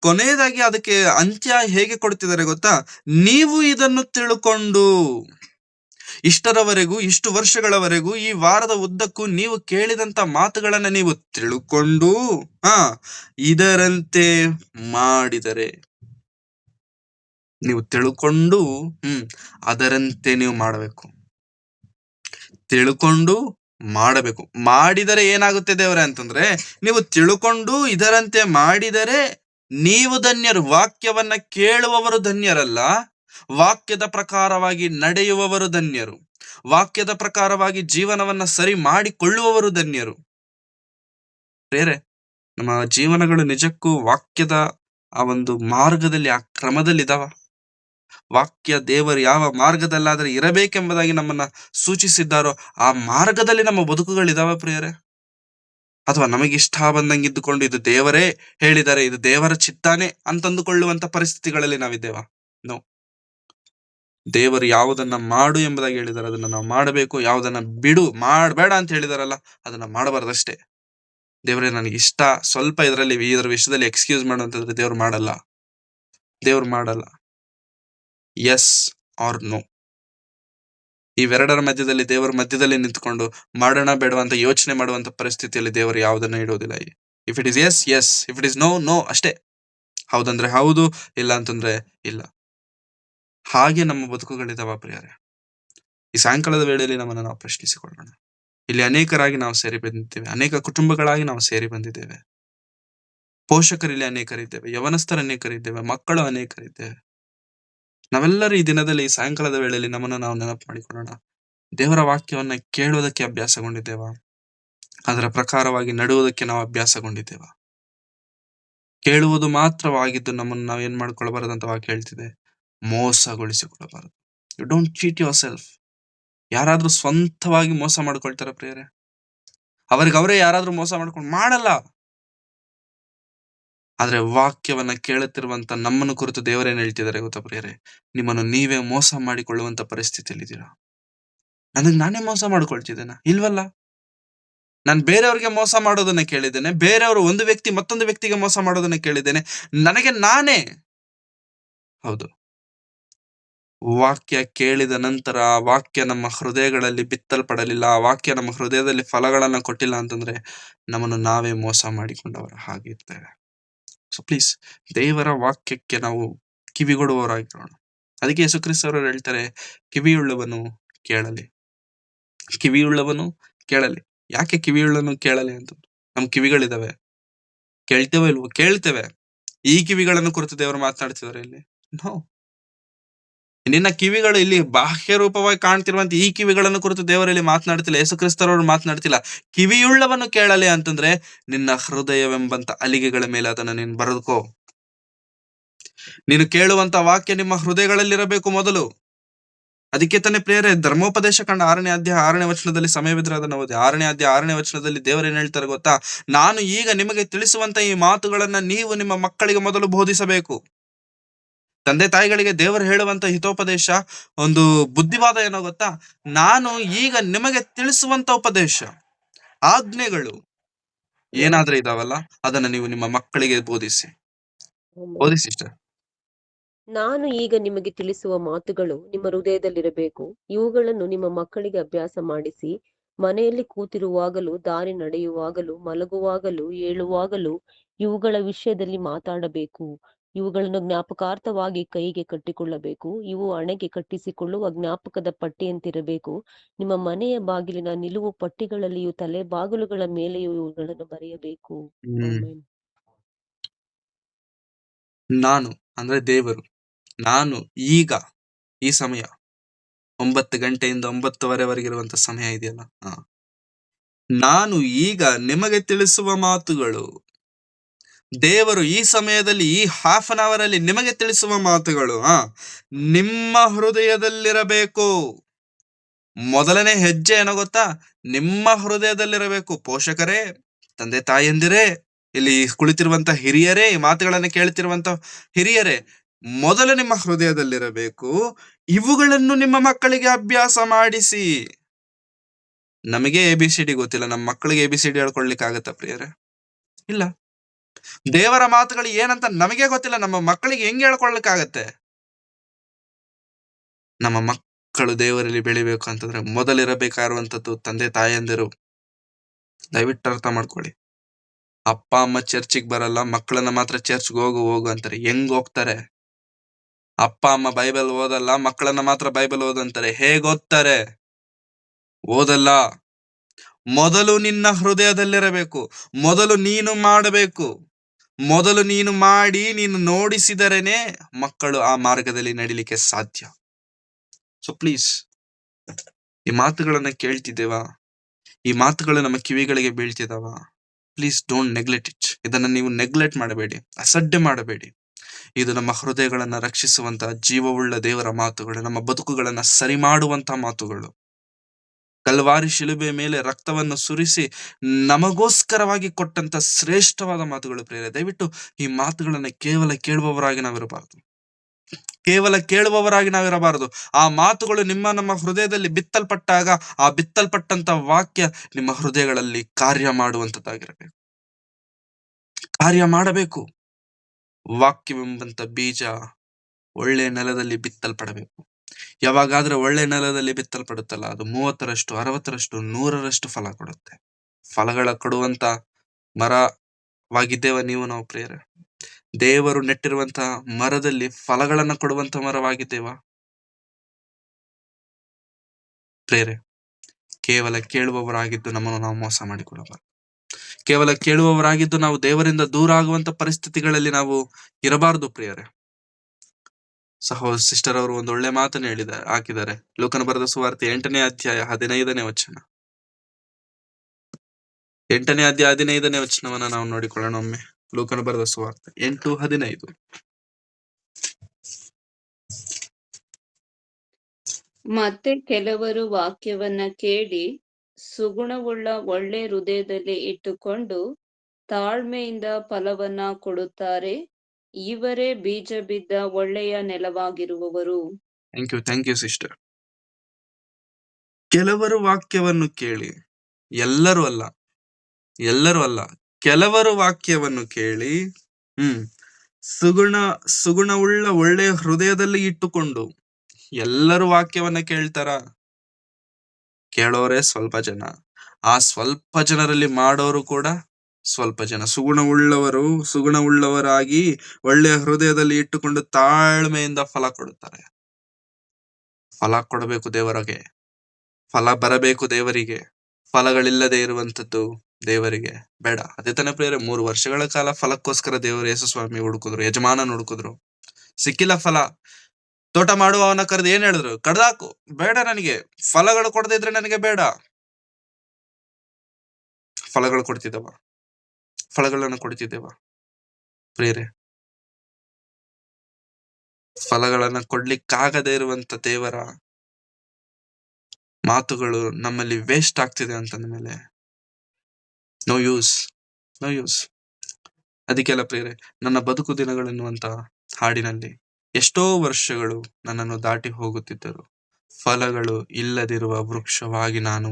ಕೊನೆಯದಾಗಿ ಅದಕ್ಕೆ ಅಂತ್ಯ ಹೇಗೆ ಕೊಡ್ತಿದ್ದಾರೆ ಗೊತ್ತಾ? ನೀವು ಇದನ್ನು ತಿಳ್ಕೊಂಡು. ಇಷ್ಟರವರೆಗೂ, ಇಷ್ಟು ವರ್ಷಗಳವರೆಗೂ ಈ ವಾರದ ಉದ್ದಕ್ಕೂ ನೀವು ಕೇಳಿದಂತ ಮಾತುಗಳನ್ನ ನೀವು ತಿಳ್ಕೊಂಡು, ಹಾ, ಇದರಂತೆ ಮಾಡಿದರೆ ನೀವು ತಿಳ್ಕೊಂಡು, ಹ್ಮ್, ಅದರಂತೆ ನೀವು ಮಾಡಬೇಕು. ತಿಳ್ಕೊಂಡು ಮಾಡಬೇಕು. ಮಾಡಿದರೆ ಏನಾಗುತ್ತೆ ದೇವರೇ ಅಂತಂದ್ರೆ, ನೀವು ತಿಳ್ಕೊಂಡು ಇದರಂತೆ ಮಾಡಿದರೆ, ನೀವು ಧನ್ಯರು, ವಾಕ್ಯವನ್ನ ಕೇಳುವವರು ಧನ್ಯರಲ್ಲ ವಾಕ್ಯದ ಪ್ರಕಾರವಾಗಿ ನಡೆಯುವವರು ಧನ್ಯರು. ವಾಕ್ಯದ ಪ್ರಕಾರವಾಗಿ ಜೀವನವನ್ನ ಸರಿ ಮಾಡಿಕೊಳ್ಳುವವರು ಧನ್ಯರು. ಬೇರೆ ನಮ್ಮ ಜೀವನಗಳು ನಿಜಕ್ಕೂ ವಾಕ್ಯದ ಆ ಒಂದು ಮಾರ್ಗದಲ್ಲಿ, ಆ ಕ್ರಮದಲ್ಲಿ ಇದಾವ ವಾಕ್ಯ ದೇವರು ಯಾವ ಮಾರ್ಗದಲ್ಲಾದ್ರೆ ಇರಬೇಕೆಂಬುದಾಗಿ ನಮ್ಮನ್ನ ಸೂಚಿಸಿದ್ದಾರೋ ಆ ಮಾರ್ಗದಲ್ಲಿ ನಮ್ಮ ಬದುಕುಗಳಿದಾವ ಪ್ರಿಯರೇ ಅಥವಾ ನಮಗೆ ಇಷ್ಟ ಬಂದಂಗೆ ಇದ್ದುಕೊಂಡು ಇದು ದೇವರೇ ಹೇಳಿದರೆ ಇದು ದೇವರ ಚಿತ್ತಾನೆ ಅಂತಂದುಕೊಳ್ಳುವಂತ ಪರಿಸ್ಥಿತಿಗಳಲ್ಲಿ ನಾವಿದ್ದೇವಾ. ನೋ ದೇವರು ಯಾವುದನ್ನ ಮಾಡು ಎಂಬುದಾಗಿ ಹೇಳಿದಾರೆ, ಅದನ್ನ ನಾವು ಮಾಡಬೇಕು, ಯಾವುದನ್ನ ಬಿಡು, ಮಾಡಬೇಡ ಅಂತ ಹೇಳಿದಾರಲ್ಲ, ಅದನ್ನ ಮಾಡಬಾರ್ದಷ್ಟೇ. ದೇವರೇ, ನನಗೆ ಇಷ್ಟ, ಸ್ವಲ್ಪ ಇದರಲ್ಲಿ ಇದರ ವಿಷಯದಲ್ಲಿ ಎಕ್ಸ್ಕ್ಯೂಸ್ ಮಾಡು ಅಂತಂದ್ರೆ ದೇವ್ರು ಮಾಡಲ್ಲ. ದೇವ್ರು ಮಾಡಲ್ಲ. ಎಸ್ ಆರ್ ನೋ ಇವೆರಡರ ಮಧ್ಯದಲ್ಲಿ, ದೇವರ ಮಧ್ಯದಲ್ಲಿ ನಿಂತ್ಕೊಂಡು ಮಾಡೋಣ ಬೇಡವಂತ ಯೋಚನೆ ಮಾಡುವಂತ ಪರಿಸ್ಥಿತಿಯಲ್ಲಿ ದೇವರು ಯಾವುದನ್ನ ಇಡೋದಿಲ್ಲ if it is yes yes if it is no no ಅಷ್ಟೇ. ಹೌದಂದ್ರೆ ಹೌದು, ಇಲ್ಲ ಅಂತಂದ್ರೆ ಇಲ್ಲ. ಹಾಗೆ ನಮ್ಮ ಬದುಕುಗಳಿದಾವ ಪ್ರಿಯರೇ. ಈ ಸಾಯಂಕಾಲದ ವೇಳೆಯಲ್ಲಿ ನಮ್ಮನ್ನು ನಾವು ಪ್ರಶ್ನಿಸಿಕೊಳ್ಳೋಣ. ಇಲ್ಲಿ ಅನೇಕರಾಗಿ ನಾವು ಸೇರಿ ಬಂದಿದ್ದೇವೆ. ಅನೇಕ ಕುಟುಂಬಗಳಾಗಿ ನಾವು ಸೇರಿ ಬಂದಿದ್ದೇವೆ. ಪೋಷಕರಲ್ಲಿ ಅನೇಕರಿದ್ದೇವೆ. ಯವನಸ್ಥರು ಅನೇಕರಿದ್ದೇವೆ. ಮಕ್ಕಳು ಅನೇಕರಿದ್ದೇವೆ. ನಾವೆಲ್ಲರೂ ಈ ದಿನದಲ್ಲಿ, ಈ ಸಾಯಂಕಾಲದ ವೇಳೆಯಲ್ಲಿ ನಮ್ಮನ್ನು ನಾವು ನೆನಪು ಮಾಡಿಕೊಳ್ಳೋಣ. ದೇವರ ವಾಕ್ಯವನ್ನ ಕೇಳುವುದಕ್ಕೆ ಅಭ್ಯಾಸಗೊಂಡಿದ್ದೇವ. ಅದರ ಪ್ರಕಾರವಾಗಿ ನಡುವುದಕ್ಕೆ ನಾವು ಅಭ್ಯಾಸಗೊಂಡಿದ್ದೇವ. ಕೇಳುವುದು ಮಾತ್ರವಾಗಿದ್ದು ನಮ್ಮನ್ನು ನಾವು ಏನ್ ಮಾಡ್ಕೊಳ್ಬಾರದಂತ ವಾಕ್ಯ ಹೇಳ್ತಿದೆ ಮೋಸಗೊಳಿಸಿಕೊಳ್ಳಬಾರದು you don't cheat yourself ಯಾರಾದ್ರೂ ಸ್ವಂತವಾಗಿ ಮೋಸ ಮಾಡ್ಕೊಳ್ತಾರ ಪ್ರಿಯರೇ. ಅವ್ರಿಗೆ ಅವರೇ ಯಾರಾದ್ರೂ ಮೋಸ ಮಾಡ್ಕೊಂಡು ಮಾಡಲ್ಲ. ಆದ್ರೆ ವಾಕ್ಯವನ್ನ ಕೇಳುತ್ತಿರುವಂತ ನಮ್ಮನ್ನು ಕುರಿತು ದೇವರೇನು ಹೇಳ್ತಿದ್ದಾರೆ ಗೊತ್ತಾ ಪ್ರಿಯರೇ? ನಿಮ್ಮನ್ನು ನೀವೇ ಮೋಸ ಮಾಡಿಕೊಳ್ಳುವಂತ ಪರಿಸ್ಥಿತಿಯಲ್ಲಿದ್ದೀರಾ? ನನಗೆ ನಾನೇ ಮೋಸ ಮಾಡ್ಕೊಳ್ತಿದ್ದೇನೆ? ಇಲ್ವಲ್ಲ? ನಾನು ಬೇರೆಯವ್ರಿಗೆ ಮೋಸ ಮಾಡೋದನ್ನ ಕೇಳಿದ್ದೇನೆ, ಬೇರೆಯವರು ಒಂದು ವ್ಯಕ್ತಿ ಮತ್ತೊಂದು ವ್ಯಕ್ತಿಗೆ ಮೋಸ ಮಾಡೋದನ್ನ ಕೇಳಿದ್ದೇನೆ. ನನಗೆ ನಾನೇ. ಹೌದು. ವಾಕ್ಯ ಕೇಳಿದ ನಂತರ ವಾಕ್ಯ ನಮ್ಮ ಹೃದಯಗಳಲ್ಲಿ ಬಿತ್ತಲ್ಪಡಲಿಲ್ಲ ವಾಕ್ಯ ನಮ್ಮ ಹೃದಯದಲ್ಲಿ ಫಲಗಳನ್ನ ಕೊಟ್ಟಿಲ್ಲ ಅಂತಂದ್ರೆ ನಮ್ಮನ್ನು ನಾವೇ ಮೋಸ ಮಾಡಿಕೊಂಡವರ ಹಾಗಿರ್ತೇವೆ ಸೊ ಪ್ಲೀಸ್ ದೇವರ ವಾಕ್ಯಕ್ಕೆ ನಾವು ಕಿವಿಗೊಡುವವರಾಗಿರೋಣ. ಅದಕ್ಕೆ ಯೇಸುಕ್ರಿಸ್ತವರು ಹೇಳ್ತಾರೆ, ಕಿವಿಯುಳ್ಳವನು ಕೇಳಲಿ. ಕಿವಿಯುಳ್ಳವನು ಕೇಳಲಿ. ಯಾಕೆ ಕಿವಿಯುಳ್ಳನು ಕೇಳಲಿ ಅಂತ? ನಮ್ ಕಿವಿಗಳಿದಾವೆ. ಕೇಳ್ತೇವೆ ಇಲ್ವೋ? ಕೇಳ್ತೇವೆ. ಈ ಕಿವಿಗಳನ್ನು ಕುರಿತು ದೇವರು ಮಾತನಾಡ್ತಿದಾರೆ ಇಲ್ಲಿ. ನೋ ನಿನ್ನ ಕಿವಿಗಳು ಇಲ್ಲಿ ಬಾಹ್ಯ ರೂಪವಾಗಿ ಕಾಣ್ತಿರುವಂತ ಈ ಕಿವಿಗಳನ್ನು ಕುರಿತು ದೇವರಲ್ಲಿ ಮಾತನಾಡ್ತಿಲ್ಲ ಯೇಸುಕ್ರಿಸ್ತರವರು ಮಾತನಾಡ್ತಿಲ್ಲ ಕಿವಿಯುಳ್ಳವನ್ನು ಕೇಳಲಿ ಅಂತಂದ್ರೆ ನಿನ್ನ ಹೃದಯವೆಂಬಂತ ಅಲಿಗೆಗಳ ಮೇಲೆ ಅದನ್ನ ನೀನು ಬರೆದುಕೋ. ನೀನು ಕೇಳುವಂತ ವಾಕ್ಯ ನಿಮ್ಮ ಹೃದಯಗಳಲ್ಲಿರಬೇಕು ಮೊದಲು. ಅದಕ್ಕೆ ತಾನೇ ಪ್ರೇರೆ ಧರ್ಮೋಪದೇಶ ಕಂಡ ಆರನೇ ಅಧ್ಯಾಯ ಆರನೇ ವಚನದಲ್ಲಿ ಸಮಯವಿದ್ರೆ ಅದನ್ನ ಓದಿ. ಆರನೇ ಅಧ್ಯಾಯ ಆರನೇ ವಚನದಲ್ಲಿ ದೇವರೇನ್ ಹೇಳ್ತಾರೆ ಗೊತ್ತಾ? ನಾನು ಈಗ ನಿಮಗೆ ತಿಳಿಸುವಂತ ಈ ಮಾತುಗಳನ್ನ ನೀವು ನಿಮ್ಮ ಮಕ್ಕಳಿಗೆ ಮೊದಲು ಬೋಧಿಸಬೇಕು. ತಂದೆ ತಾಯಿಗಳಿಗೆ ದೇವರು ಹೇಳುವಂತ ಹಿತೋಪದೇಶ ಒಂದು ಬುದ್ಧಿವಾದ ಏನೋ ಗೊತ್ತಾ? ನಾನು ಈಗ ನಿಮಗೆ ತಿಳಿಸುವಂತ ಉಪದೇಶ. ಆಜ್ಞೆಗಳು. ಏನಾದ್ರೆ ಇದಾವಲ್ಲ ಅದನ್ನ ನೀವು ನಿಮ್ಮ ಮಕ್ಕಳಿಗೆ ಬೋಧಿಸಿ. ಬೋಧಿಸಿ. ನಾನು ಈಗ ನಿಮಗೆ ತಿಳಿಸುವ ಮಾತುಗಳು ನಿಮ್ಮ ಹೃದಯದಲ್ಲಿರಬೇಕು. ಇವುಗಳನ್ನು ನಿಮ್ಮ ಮಕ್ಕಳಿಗೆ ಅಭ್ಯಾಸ ಮಾಡಿಸಿ ಮನೆಯಲ್ಲಿ ಕೂತಿರುವಾಗಲೂ ದಾರಿ ನಡೆಯುವಾಗಲೂ ಮಲಗುವಾಗಲೂ ಏಳುವಾಗಲೂ ಇವುಗಳ ವಿಷಯದಲ್ಲಿ ಮಾತಾಡಬೇಕು. ಇವುಗಳನ್ನು ಜ್ಞಾಪಕಾರ್ಥವಾಗಿ ಕೈಗೆ ಕಟ್ಟಿಕೊಳ್ಳಬೇಕು. ಇವು ಹಣೆಗೆ ಕಟ್ಟಿಸಿಕೊಳ್ಳುವ ಜ್ಞಾಪಕದ ಪಟ್ಟಿಯಂತಿರಬೇಕು. ನಿಮ್ಮ ಮನೆಯ ಬಾಗಿಲಿನ ನಿಲುವು ಪಟ್ಟಿಗಳಲ್ಲಿಯೂ ತಲೆ ಬಾಗಿಲುಗಳ ಮೇಲೆಯೂ ಇವುಗಳನ್ನು ಬರೆಯಬೇಕು. ನಾನು ಅಂದ್ರೆ ದೇವರು ನಾನು ಈಗ ಈ ಸಮಯ ಒಂಬತ್ತು ಗಂಟೆಯಿಂದ ಒಂಬತ್ತುವರೆವರೆಗಿರುವಂತ ಸಮಯ ಇದೆಯಲ್ಲ? ನಾನು ಈಗ ನಿಮಗೆ ತಿಳಿಸುವ ಮಾತುಗಳು ದೇವರು ಈ ಸಮಯದಲ್ಲಿ ಈ ಹಾಫ್ ಅನ್ ಅವರ್ ಅಲ್ಲಿ ನಿಮಗೆ ತಿಳಿಸುವ ಮಾತುಗಳು ಆ ನಿಮ್ಮ ಹೃದಯದಲ್ಲಿರಬೇಕು. ಮೊದಲನೇ ಹೆಜ್ಜೆ ಏನೋ ಗೊತ್ತಾ? ನಿಮ್ಮ ಹೃದಯದಲ್ಲಿರಬೇಕು. ಪೋಷಕರೇ, ತಂದೆ ತಾಯಂದಿರೇ, ಇಲ್ಲಿ ಕುಳಿತಿರುವಂತ ಹಿರಿಯರೇ, ಈ ಮಾತುಗಳನ್ನು ಕೇಳ್ತಿರುವಂತ ಹಿರಿಯರೇ, ಮೊದಲು ನಿಮ್ಮ ಹೃದಯದಲ್ಲಿರಬೇಕು. ಇವುಗಳನ್ನು ನಿಮ್ಮ ಮಕ್ಕಳಿಗೆ ಅಭ್ಯಾಸ ಮಾಡಿಸಿ. ನಮಗೆ ಎ ಬಿ ಸಿ ಡಿ ಗೊತ್ತಿಲ್ಲ. ನಮ್ಮ ಮಕ್ಕಳಿಗೆ ಎ ಬಿ ಸಿ ಡಿ ಹೇಳ್ಕೊಳ್ಲಿಕ್ಕೆ ಆಗತ್ತಾ ಪ್ರಿಯರೇ? ಇಲ್ಲ. ದೇವರ ಮಾತುಗಳು ಏನಂತ ನಮಗೆ ಗೊತ್ತಿಲ್ಲ. ನಮ್ಮ ಮಕ್ಕಳಿಗೆ ಹೆಂಗೆ ಹೇಳ್ಕೊಳ್ಲಿಕ್ಕಾಗತ್ತೆ ನಮ್ಮ ಮಕ್ಕಳು ದೇವರಲ್ಲಿ ಬೆಳಿಬೇಕು ಅಂತಂದ್ರೆ ಮೊದಲಿರಬೇಕಾಗಿರುವಂಥದ್ದು ತಂದೆ ತಾಯಂದಿರು. ದಯವಿಟ್ಟು ಅರ್ಥ ಮಾಡ್ಕೊಳ್ಳಿ. ಅಪ್ಪ, ಅಮ್ಮ ಚರ್ಚಿಗೆ ಬರಲ್ಲ. ಮಕ್ಕಳನ್ನ ಮಾತ್ರ ಚರ್ಚ್ಗೆ ಹೋಗು ಹೋಗು ಅಂತಾರೆ. ಹೆಂಗ್ ಹೋಗ್ತಾರೆ? ಅಪ್ಪ, ಅಮ್ಮ ಬೈಬಲ್ ಓದಲ್ಲ. ಮಕ್ಕಳನ್ನ ಮಾತ್ರ ಬೈಬಲ್ ಓದಂತಾರೆ ಹೇಗ್ ಓದ್ತಾರೆ? ಓದಲ್ಲ. ಮೊದಲು ನಿನ್ನ ಹೃದಯದಲ್ಲಿರಬೇಕು. ಮೊದಲು ನೀನು ಮಾಡಬೇಕು. ಮೊದಲು ನೀನು ಮಾಡಿ, ನೀನು ನೋಡಿಸಿದರೇನೆ ಮಕ್ಕಳು ಆ ಮಾರ್ಗದಲ್ಲಿ ನಡಿಲಿಕ್ಕೆ ಸಾಧ್ಯ. ಸೊ ಪ್ಲೀಸ್ ಈ ಮಾತುಗಳನ್ನ ಕೇಳ್ತಿದ್ದೇವಾ? ಈ ಮಾತುಗಳು ನಮ್ಮ ಕಿವಿಗಳಿಗೆ ಬೀಳ್ತಿದಾವ ಪ್ಲೀಸ್ ಡೋಂಟ್ ನೆಗ್ಲೆಕ್ಟ್ ಇಟ್ ಇದನ್ನ ನೀವು ನೆಗ್ಲೆಕ್ಟ್ ಮಾಡಬೇಡಿ, ಅಸಡ್ಡೆ ಮಾಡಬೇಡಿ. ಇದು ನಮ್ಮ ಹೃದಯಗಳನ್ನ ರಕ್ಷಿಸುವಂತಹ ಜೀವವುಳ್ಳ ದೇವರ ಮಾತುಗಳು, ನಮ್ಮ ಬದುಕುಗಳನ್ನ ಸರಿ ಮಾಡುವಂತಹ ಮಾತುಗಳು. ಕಲ್ವಾರಿ ಶಿಲುಬೆ ಮೇಲೆ ರಕ್ತವನ್ನು ಸುರಿಸಿ ನಮಗೋಸ್ಕರವಾಗಿ ಕೊಟ್ಟಂತ ಶ್ರೇಷ್ಠವಾದ ಮಾತುಗಳು ಪ್ರೇರೆ ದಯವಿಟ್ಟು ಈ ಮಾತುಗಳನ್ನ ಕೇವಲ ಕೇಳುವವರಾಗಿ ನಾವಿರಬಾರದು. ಕೇವಲ ಕೇಳುವವರಾಗಿ ನಾವಿರಬಾರದು. ಆ ಮಾತುಗಳು ನಿಮ್ಮ ನಮ್ಮ ಹೃದಯದಲ್ಲಿ ಬಿತ್ತಲ್ಪಟ್ಟಾಗ ಆ ಬಿತ್ತಲ್ಪಟ್ಟಂತ ವಾಕ್ಯ ನಿಮ್ಮ ಹೃದಯಗಳಲ್ಲಿ ಕಾರ್ಯ ಮಾಡುವಂತದ್ದಾಗಿರಬೇಕು ಕಾರ್ಯ ಮಾಡಬೇಕು. ವಾಕ್ಯವೆಂಬಂತ ಬೀಜ ಒಳ್ಳೆ ನೆಲದಲ್ಲಿ ಬಿತ್ತಲ್ಪಡಬೇಕು. ಯಾವಾಗಾದ್ರೆ ಒಳ್ಳೆ ನೆಲದಲ್ಲಿ ಬಿತ್ತಲ್ಪಡುತ್ತಲ್ಲ, ಅದು ಮೂವತ್ತರಷ್ಟು, ಅರವತ್ತರಷ್ಟು, ನೂರರಷ್ಟು ಫಲ ಕೊಡುತ್ತೆ. ಫಲಗಳ ಕೊಡುವಂತ ಮರವಾಗಿದ್ದೇವ ನೀವು ನಾವು ಪ್ರೇರ ದೇವರು ನೆಟ್ಟಿರುವಂತ ಮರದಲ್ಲಿ ಫಲಗಳನ್ನ ಕೊಡುವಂತ ಮರವಾಗಿದ್ದೇವ? ಪ್ರೇರೆ ಕೇವಲ ಕೇಳುವವರಾಗಿದ್ದು ನಮ್ಮನ್ನು ನಾವು ಮೋಸ ಮಾಡಿಕೊಳ್ಳಬಾರದು. ಕೇವಲ ಕೇಳುವವರಾಗಿದ್ದು ನಾವು ದೇವರಿಂದ ದೂರ ಆಗುವಂತ ಪರಿಸ್ಥಿತಿಗಳಲ್ಲಿ ನಾವು ಇರಬಾರದು ಪ್ರಿಯರೇ. ಸಹೋ ಸಿಸ್ಟರ್ ಅವರು ಒಂದು ಒಳ್ಳೆ ಮಾತನ್ನು ಹೇಳಿದ್ದಾರೆ ಹಾಕಿದ್ದಾರೆ. ಲೋಕನ ಬರೆದ ಸುವಾರ್ತೆ ಎಂಟನೇ ಅಧ್ಯಾಯ ಹದಿನೈದನೇ ವಚನ. ಎಂಟನೇ ಅಧ್ಯಾಯ ಹದಿನೈದನೇ ವಚನವನ್ನ ನಾವು ನೋಡಿಕೊಳ್ಳೋಣ ಒಮ್ಮೆ. ಲೋಕನ ಬರೆದ ಸುವಾರ್ತೆ ಎಂಟು ಹದಿನೈದು. ಮತ್ತೆ ಕೆಲವರು ವಾಕ್ಯವನ್ನ ಕೇಳಿ ಸುಗುಣವುಳ್ಳ ಒಳ್ಳೆ ಹೃದಯದಲ್ಲಿ ಇಟ್ಟುಕೊಂಡು ತಾಳ್ಮೆಯಿಂದ ಫಲವನ್ನ ಕೊಡುತ್ತಾರೆ. ಇವರೇ ಬೀಜ ಬಿದ್ದ ಒಳ್ಳೆಯ ನೆಲವಾಗಿರುವವರು. Thank you thank you sister ಕೆಲವರು ವಾಕ್ಯವನ್ನು ಕೇಳಿ ಎಲ್ಲರೂ ಅಲ್ಲ ಎಲ್ಲರೂ ಅಲ್ಲ ಕೆಲವರು ವಾಕ್ಯವನ್ನು ಕೇಳಿ ಹ್ಮ್ ಸುಗುಣ ಸುಗುಣವುಳ್ಳ ಒಳ್ಳೆಯ ಹೃದಯದಲ್ಲಿ ಇಟ್ಟುಕೊಂಡು ಎಲ್ಲರೂ ವಾಕ್ಯವನ್ನ ಕೇಳ್ತಾರ? ಕೇಳೋರೇ ಸ್ವಲ್ಪ ಜನ ಆ ಸ್ವಲ್ಪ ಜನರಲ್ಲಿ ಮಾಡೋರು ಕೂಡ ಸ್ವಲ್ಪ ಜನ ಸುಗುಣವುಳ್ಳವರು, ಸುಗುಣವುಳ್ಳವರಾಗಿ ಒಳ್ಳೆಯ ಹೃದಯದಲ್ಲಿ ಇಟ್ಟುಕೊಂಡು ತಾಳ್ಮೆಯಿಂದ ಫಲ ಕೊಡುತ್ತಾರೆ. ಫಲ ಕೊಡಬೇಕು ದೇವರಿಗೆ. ಫಲ ಬರಬೇಕು ದೇವರಿಗೆ. ಫಲಗಳಿಲ್ಲದೆ ಇರುವಂತದ್ದು ದೇವರಿಗೆ. ಬೇಡ. ಅದೇ ತಾನೇ ಪ್ರಿಯರೇ, ಮೂರು ವರ್ಷಗಳ ಕಾಲ ಫಲಕ್ಕೋಸ್ಕರ ದೇವರು ಯೇಸು ಸ್ವಾಮಿ ಹುಡುಕಿದ್ರು ಯಜಮಾನನ ಹುಡುಕಿದ್ರು. ಸಿಕ್ಕಿಲ್ಲ ಫಲ. ತೋಟ ಮಾಡುವವನ ಕರೆದು ಏನ್ ಹೇಳಿದ್ರು? ಕಡ್ದಾಕು. ಬೇಡ ನನಗೆ. ಫಲಗಳು ಕೊಡದಿದ್ರೆ ನನಗೆ ಬೇಡ. ಫಲಗಳು ಕೊಡ್ತಿದ್ದವ. ಫಲಗಳನ್ನು ಕೊಡ್ತಿದ್ದೇವ. ಪ್ರೇರೆ ಫಲಗಳನ್ನ ಕೊಡ್ಲಿಕ್ಕಾಗದೇ ಇರುವಂತ ದೇವರ ಮಾತುಗಳು ನಮ್ಮಲ್ಲಿ ವೇಸ್ಟ್ ಆಗ್ತಿದೆ ಅಂತಂದ ಮೇಲೆ. ನೋ ಯೂಸ್ ನೋ ಯೂಸ್ ಅದಕ್ಕೆಲ್ಲ ಪ್ರೇರೆ ನನ್ನ ಬದುಕು ದಿನಗಳೆನ್ನುವಂತ ಹಾಡಿನಲ್ಲಿ ಎಷ್ಟೋ ವರ್ಷಗಳು ನನ್ನನ್ನು ದಾಟಿ ಹೋಗುತ್ತಿದ್ದರು. ಫಲಗಳು ಇಲ್ಲದಿರುವ ವೃಕ್ಷವಾಗಿ ನಾನು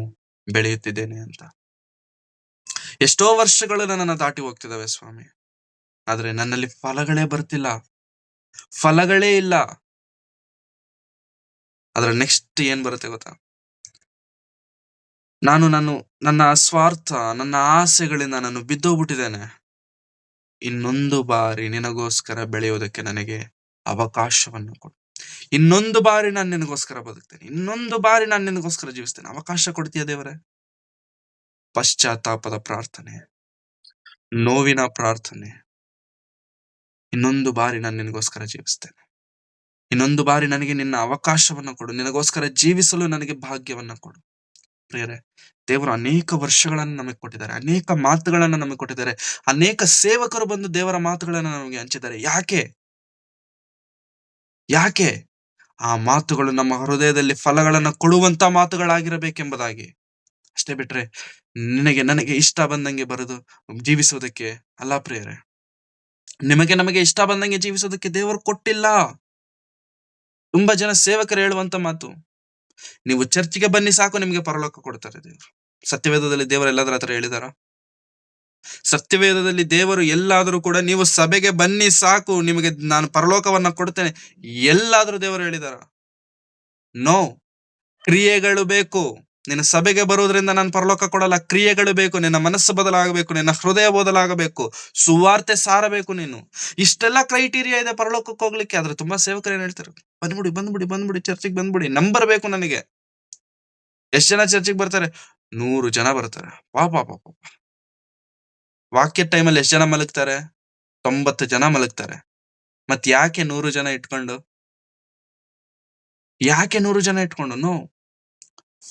ಬೆಳೆಯುತ್ತಿದ್ದೇನೆ ಅಂತ. ಎಷ್ಟೋ ವರ್ಷಗಳು ನನ್ನನ್ನು ದಾಟಿ ಹೋಗ್ತಿದಾವೆ ಸ್ವಾಮಿ. ಆದ್ರೆ ನನ್ನಲ್ಲಿ ಫಲಗಳೇ ಬರ್ತಿಲ್ಲ. ಫಲಗಳೇ ಇಲ್ಲ. ಅದ್ರ ನೆಕ್ಸ್ಟ್ ಏನ್ ಬರುತ್ತೆ ಗೊತ್ತಾ? ನಾನು ನಾನು ನನ್ನ ಸ್ವಾರ್ಥ, ನನ್ನ ಆಸೆಗಳಿಂದ ನಾನು ಬಿದ್ದೋಗ್ಬಿಟ್ಟಿದ್ದೇನೆ. ಇನ್ನೊಂದು ಬಾರಿ ನಿನಗೋಸ್ಕರ ಬೆಳೆಯೋದಕ್ಕೆ ನನಗೆ ಅವಕಾಶವನ್ನು ಕೊಡು. ಇನ್ನೊಂದು ಬಾರಿ ನಾನು ನಿನಗೋಸ್ಕರ ಬದುಕ್ತೇನೆ. ಇನ್ನೊಂದು ಬಾರಿ ನಾನು ನಿನಗೋಸ್ಕರ ಜೀವಿಸ್ತೇನೆ. ಅವಕಾಶ ಕೊಡ್ತೀಯ ದೇವರೇ? ಪಶ್ಚಾತ್ತಾಪದ ಪ್ರಾರ್ಥನೆ, ನೋವಿನ ಪ್ರಾರ್ಥನೆ. ಇನ್ನೊಂದು ಬಾರಿ ನಾನು ನಿನಗೋಸ್ಕರ ಜೀವಿಸ್ತೇನೆ. ಇನ್ನೊಂದು ಬಾರಿ ನನಗೆ ನಿನ್ನ ಅವಕಾಶವನ್ನು ಕೊಡು. ನಿನಗೋಸ್ಕರ ಜೀವಿಸಲು ನನಗೆ ಭಾಗ್ಯವನ್ನ ಕೊಡು. ಪ್ರಿಯರೇ, ದೇವರು ಅನೇಕ ವರ್ಷಗಳನ್ನು ನಮಗೆ ಕೊಟ್ಟಿದ್ದಾರೆ. ಅನೇಕ ಮಾತುಗಳನ್ನು ನಮಗೆ ಕೊಟ್ಟಿದ್ದಾರೆ. ಅನೇಕ ಸೇವಕರು ಬಂದು ದೇವರ ಮಾತುಗಳನ್ನು ನಮಗೆ ಹಂಚಿದ್ದಾರೆ. ಯಾಕೆ? ಯಾಕೆ? ಆ ಮಾತುಗಳು ನಮ್ಮ ಹೃದಯದಲ್ಲಿ ಫಲಗಳನ್ನು ಕೊಡುವಂತ ಮಾತುಗಳಾಗಿರಬೇಕೆಂಬುದಾಗಿ. ಅಷ್ಟೇ ಬಿಟ್ರೆ ನಿನಗೆ, ನನಗೆ ಇಷ್ಟ ಬಂದಂಗೆ ಬರೆದು ಜೀವಿಸೋದಕ್ಕೆ ಅಲ್ಲ ಪ್ರಿಯರೇ. ನಿಮಗೆ, ನಮಗೆ ಇಷ್ಟ ಬಂದಂಗೆ ಜೀವಿಸೋದಕ್ಕೆ ದೇವರು ಕೊಟ್ಟಿಲ್ಲ. ತುಂಬಾ ಜನ ಸೇವಕರು ಹೇಳುವಂತ ಮಾತು. ನೀವು ಚರ್ಚಿಗೆ ಬನ್ನಿ ಸಾಕು, ನಿಮಗೆ ಪರಲೋಕ ಕೊಡ್ತಾರೆ ದೇವರು. ಸತ್ಯವೇದದಲ್ಲಿ ದೇವರು ಎಲ್ಲಾದ್ರ ಹತ್ರ ಹೇಳಿದಾರ? ಸತ್ಯವೇದದಲ್ಲಿ ದೇವರು ಎಲ್ಲಾದರೂ ಕೂಡ ನೀವು ಸಭೆಗೆ ಬನ್ನಿ ಸಾಕು, ನಿಮಗೆ ನಾನು ಪರಲೋಕವನ್ನ ಕೊಡ್ತೇನೆ. ಎಲ್ಲಾದರೂ ದೇವರು ಹೇಳಿದಾರ? ನೋ ಕ್ರಿಯೆಗಳು ಬೇಕು. ನಿನ್ನ ಸಭೆಗೆ ಬರುವುದರಿಂದ ನಾನು ಪರಲೋಕ ಕೊಡಲ್ಲ, ಕ್ರಿಯೆಗಳು ಬೇಕು, ನಿನ್ನ ಮನಸ್ಸು ಬದಲಾಗಬೇಕು, ನಿನ್ನ ಹೃದಯ ಬದಲಾಗಬೇಕು, ಸುವಾರ್ತೆ ಸಾರಬೇಕು ನೀನು. ಇಷ್ಟೆಲ್ಲ ಕ್ರೈಟೀರಿಯಾ ಇದೆ ಪರಲೋಕಕ್ಕೆ ಹೋಗ್ಲಿಕ್ಕೆ, ಆದ್ರೆ ತುಂಬಾ ಸೇವಕರು ಏನ್ ಹೇಳ್ತಾರೆ? ಬಂದ್ಬಿಡಿ ಬಂದ್ಬಿಡಿ ಬಂದ್ಬಿಡಿ, ಚರ್ಚಿಗೆ ಬಂದ್ಬಿಡಿ, ನಂಬರ್ ಬೇಕು ನನಗೆ. ಎಷ್ಟು ಜನ ಚರ್ಚಿಗೆ ಬರ್ತಾರೆ? ನೂರು ಜನ ಬರ್ತಾರೆ. ಪಾಪ ಪಾಪ ವಾಕ್ಯ ಟೈಮಲ್ಲಿ ಎಷ್ಟು ಜನ ಮಲಗ್ತಾರೆ? ತೊಂಬತ್ತು ಜನ ಮಲಗ್ತಾರೆ. ಮತ್ ಯಾಕೆ ನೂರು ಜನ ಇಟ್ಕೊಂಡು? ಯಾಕೆ ನೂರು ಜನ ಇಟ್ಕೊಂಡು? ನೋ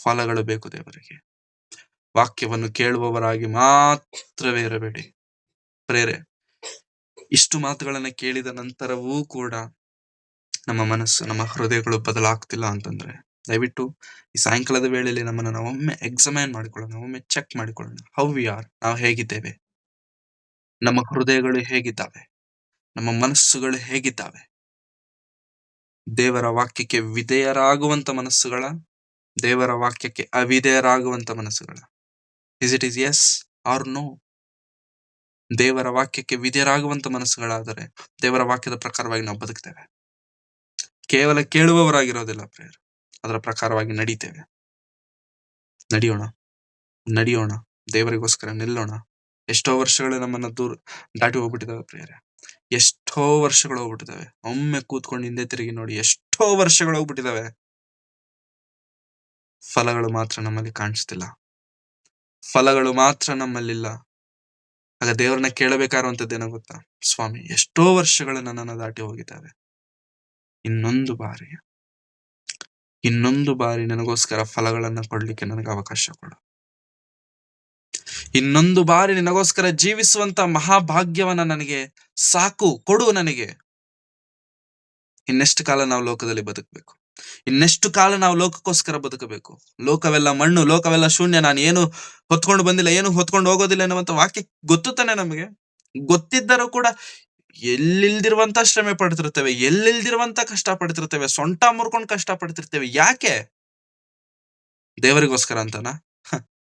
ಫಲಗಳು ಬೇಕು ದೇವರಿಗೆ. ವಾಕ್ಯವನ್ನು ಕೇಳುವವರಾಗಿ ಮಾತ್ರವೇ ಇರಬೇಡಿ. ಪ್ರೇರೆ, ಇಷ್ಟು ಮಾತುಗಳನ್ನ ಕೇಳಿದ ನಂತರವೂ ಕೂಡ ನಮ್ಮ ಮನಸ್ಸು, ನಮ್ಮ ಹೃದಯಗಳು ಬದಲಾಗ್ತಿಲ್ಲ ಅಂತಂದ್ರೆ, ದಯವಿಟ್ಟು ಈ ಸಾಯಂಕಾಲದ ವೇಳೆಯಲ್ಲಿ ನಮ್ಮನ್ನು ನಾವೊಮ್ಮೆ ಎಕ್ಸಾಮೈನ್ ಮಾಡಿಕೊಳ್ಳೋಣ ಒಮ್ಮೆ ಚೆಕ್ ಮಾಡಿಕೊಳ್ಳೋಣ. ಹೌ ವಿ ಆರ್ ನಾವು ಹೇಗಿದ್ದೇವೆ? ನಮ್ಮ ಹೃದಯಗಳು ಹೇಗಿದ್ದಾವೆ? ನಮ್ಮ ಮನಸ್ಸುಗಳು ಹೇಗಿದ್ದಾವೆ? ದೇವರ ವಾಕ್ಯಕ್ಕೆ ವಿಧೇಯರಾಗುವಂತ ಮನಸ್ಸುಗಳ ದೇವರ ವಾಕ್ಯಕ್ಕೆ ಅವಿಧೇಯರಾಗುವಂತ ಮನಸ್ಸುಗಳ. Is it is yes or no ದೇವರ ವಾಕ್ಯಕ್ಕೆ ವಿಧೇಯರಾಗುವಂತ ಮನಸ್ಸುಗಳಾದರೆ ದೇವರ ವಾಕ್ಯದ ಪ್ರಕಾರವಾಗಿ ನಾವು ಬದುಕ್ತೇವೆ. ಕೇವಲ ಕೇಳುವವರಾಗಿರೋದಿಲ್ಲ ಪ್ರೇಯರ್. ಅದರ ಪ್ರಕಾರವಾಗಿ ನಡೀತೇವೆ. ನಡೆಯೋಣ. ನಡೆಯೋಣ. ದೇವರಿಗೋಸ್ಕರ ನಿಲ್ಲೋಣ. ಎಷ್ಟೋ ವರ್ಷಗಳೇ ನಮ್ಮನ್ನ ದೂರ ದಾಟಿ ಹೋಗ್ಬಿಟ್ಟಿದಾವೆ ಪ್ರೇರೇ ಎಷ್ಟೋ ವರ್ಷಗಳು ಹೋಗ್ಬಿಟ್ಟಿದಾವೆ ಒಮ್ಮೆ ಕೂತ್ಕೊಂಡು ಹಿಂದೆ ತಿರುಗಿ ನೋಡಿ ಎಷ್ಟೋ ವರ್ಷಗಳು ಹೋಗ್ಬಿಟ್ಟಿದಾವೆ ಫಲಗಳು ಮಾತ್ರ ನಮ್ಮಲ್ಲಿ ಕಾಣಿಸ್ತಿಲ್ಲ. ಫಲಗಳು ಮಾತ್ರ ನಮ್ಮಲ್ಲಿಲ್ಲ. ಆಗ ದೇವರನ್ನ ಕೇಳಬೇಕಾಗಿರುವಂತದ್ದೇನೋ ಗೊತ್ತಾ? ಸ್ವಾಮಿ, ಎಷ್ಟೋ ವರ್ಷಗಳು ನನ್ನನ್ನು ದಾಟಿ ಹೋಗಿದ್ದಾವೆ ಇನ್ನೊಂದು ಬಾರಿ ಇನ್ನೊಂದು ಬಾರಿ ನನಗೋಸ್ಕರ ಫಲಗಳನ್ನ ಕೊಡ್ಲಿಕ್ಕೆ ನನಗೆ ಅವಕಾಶ ಕೊಡು. ಇನ್ನೊಂದು ಬಾರಿ ನಿನಗೋಸ್ಕರ ಜೀವಿಸುವಂತ ಮಹಾಭಾಗ್ಯವನ್ನ ನನಗೆ ಸಾಕು, ಕೊಡು ನನಗೆ. ಇನ್ನೆಷ್ಟು ಕಾಲ ನಾವು ಲೋಕದಲ್ಲಿ ಬದುಕಬೇಕು? ಇನ್ನೆಷ್ಟು ಕಾಲ ನಾವು ಲೋಕಕ್ಕೋಸ್ಕರ ಬದುಕಬೇಕು? ಲೋಕವೆಲ್ಲ ಮಣ್ಣು, ಲೋಕವೆಲ್ಲ ಶೂನ್ಯ, ನಾನು ಏನು ಹೊತ್ಕೊಂಡು ಬಂದಿಲ್ಲ, ಏನು ಹೊತ್ಕೊಂಡು ಹೋಗೋದಿಲ್ಲ ಎನ್ನುವಂತ ವಾಕ್ಯ ಗೊತ್ತು ತಾನೆ ನಮಗೆ? ಗೊತ್ತಿದ್ದರೂ ಕೂಡ ಎಲ್ಲಿಲ್ದಿರುವಂತ ಶ್ರಮೆ ಪಡ್ತಿರ್ತೇವೆ ಎಲ್ಲಿಲ್ದಿರುವಂತ ಕಷ್ಟ ಪಡ್ತಿರ್ತೇವೆ, ಸೊಂಟ ಮುರ್ಕೊಂಡು ಕಷ್ಟ ಪಡ್ತಿರ್ತೇವೆ, ಯಾಕೆ? ದೇವರಿಗೋಸ್ಕರ ಅಂತನಾ?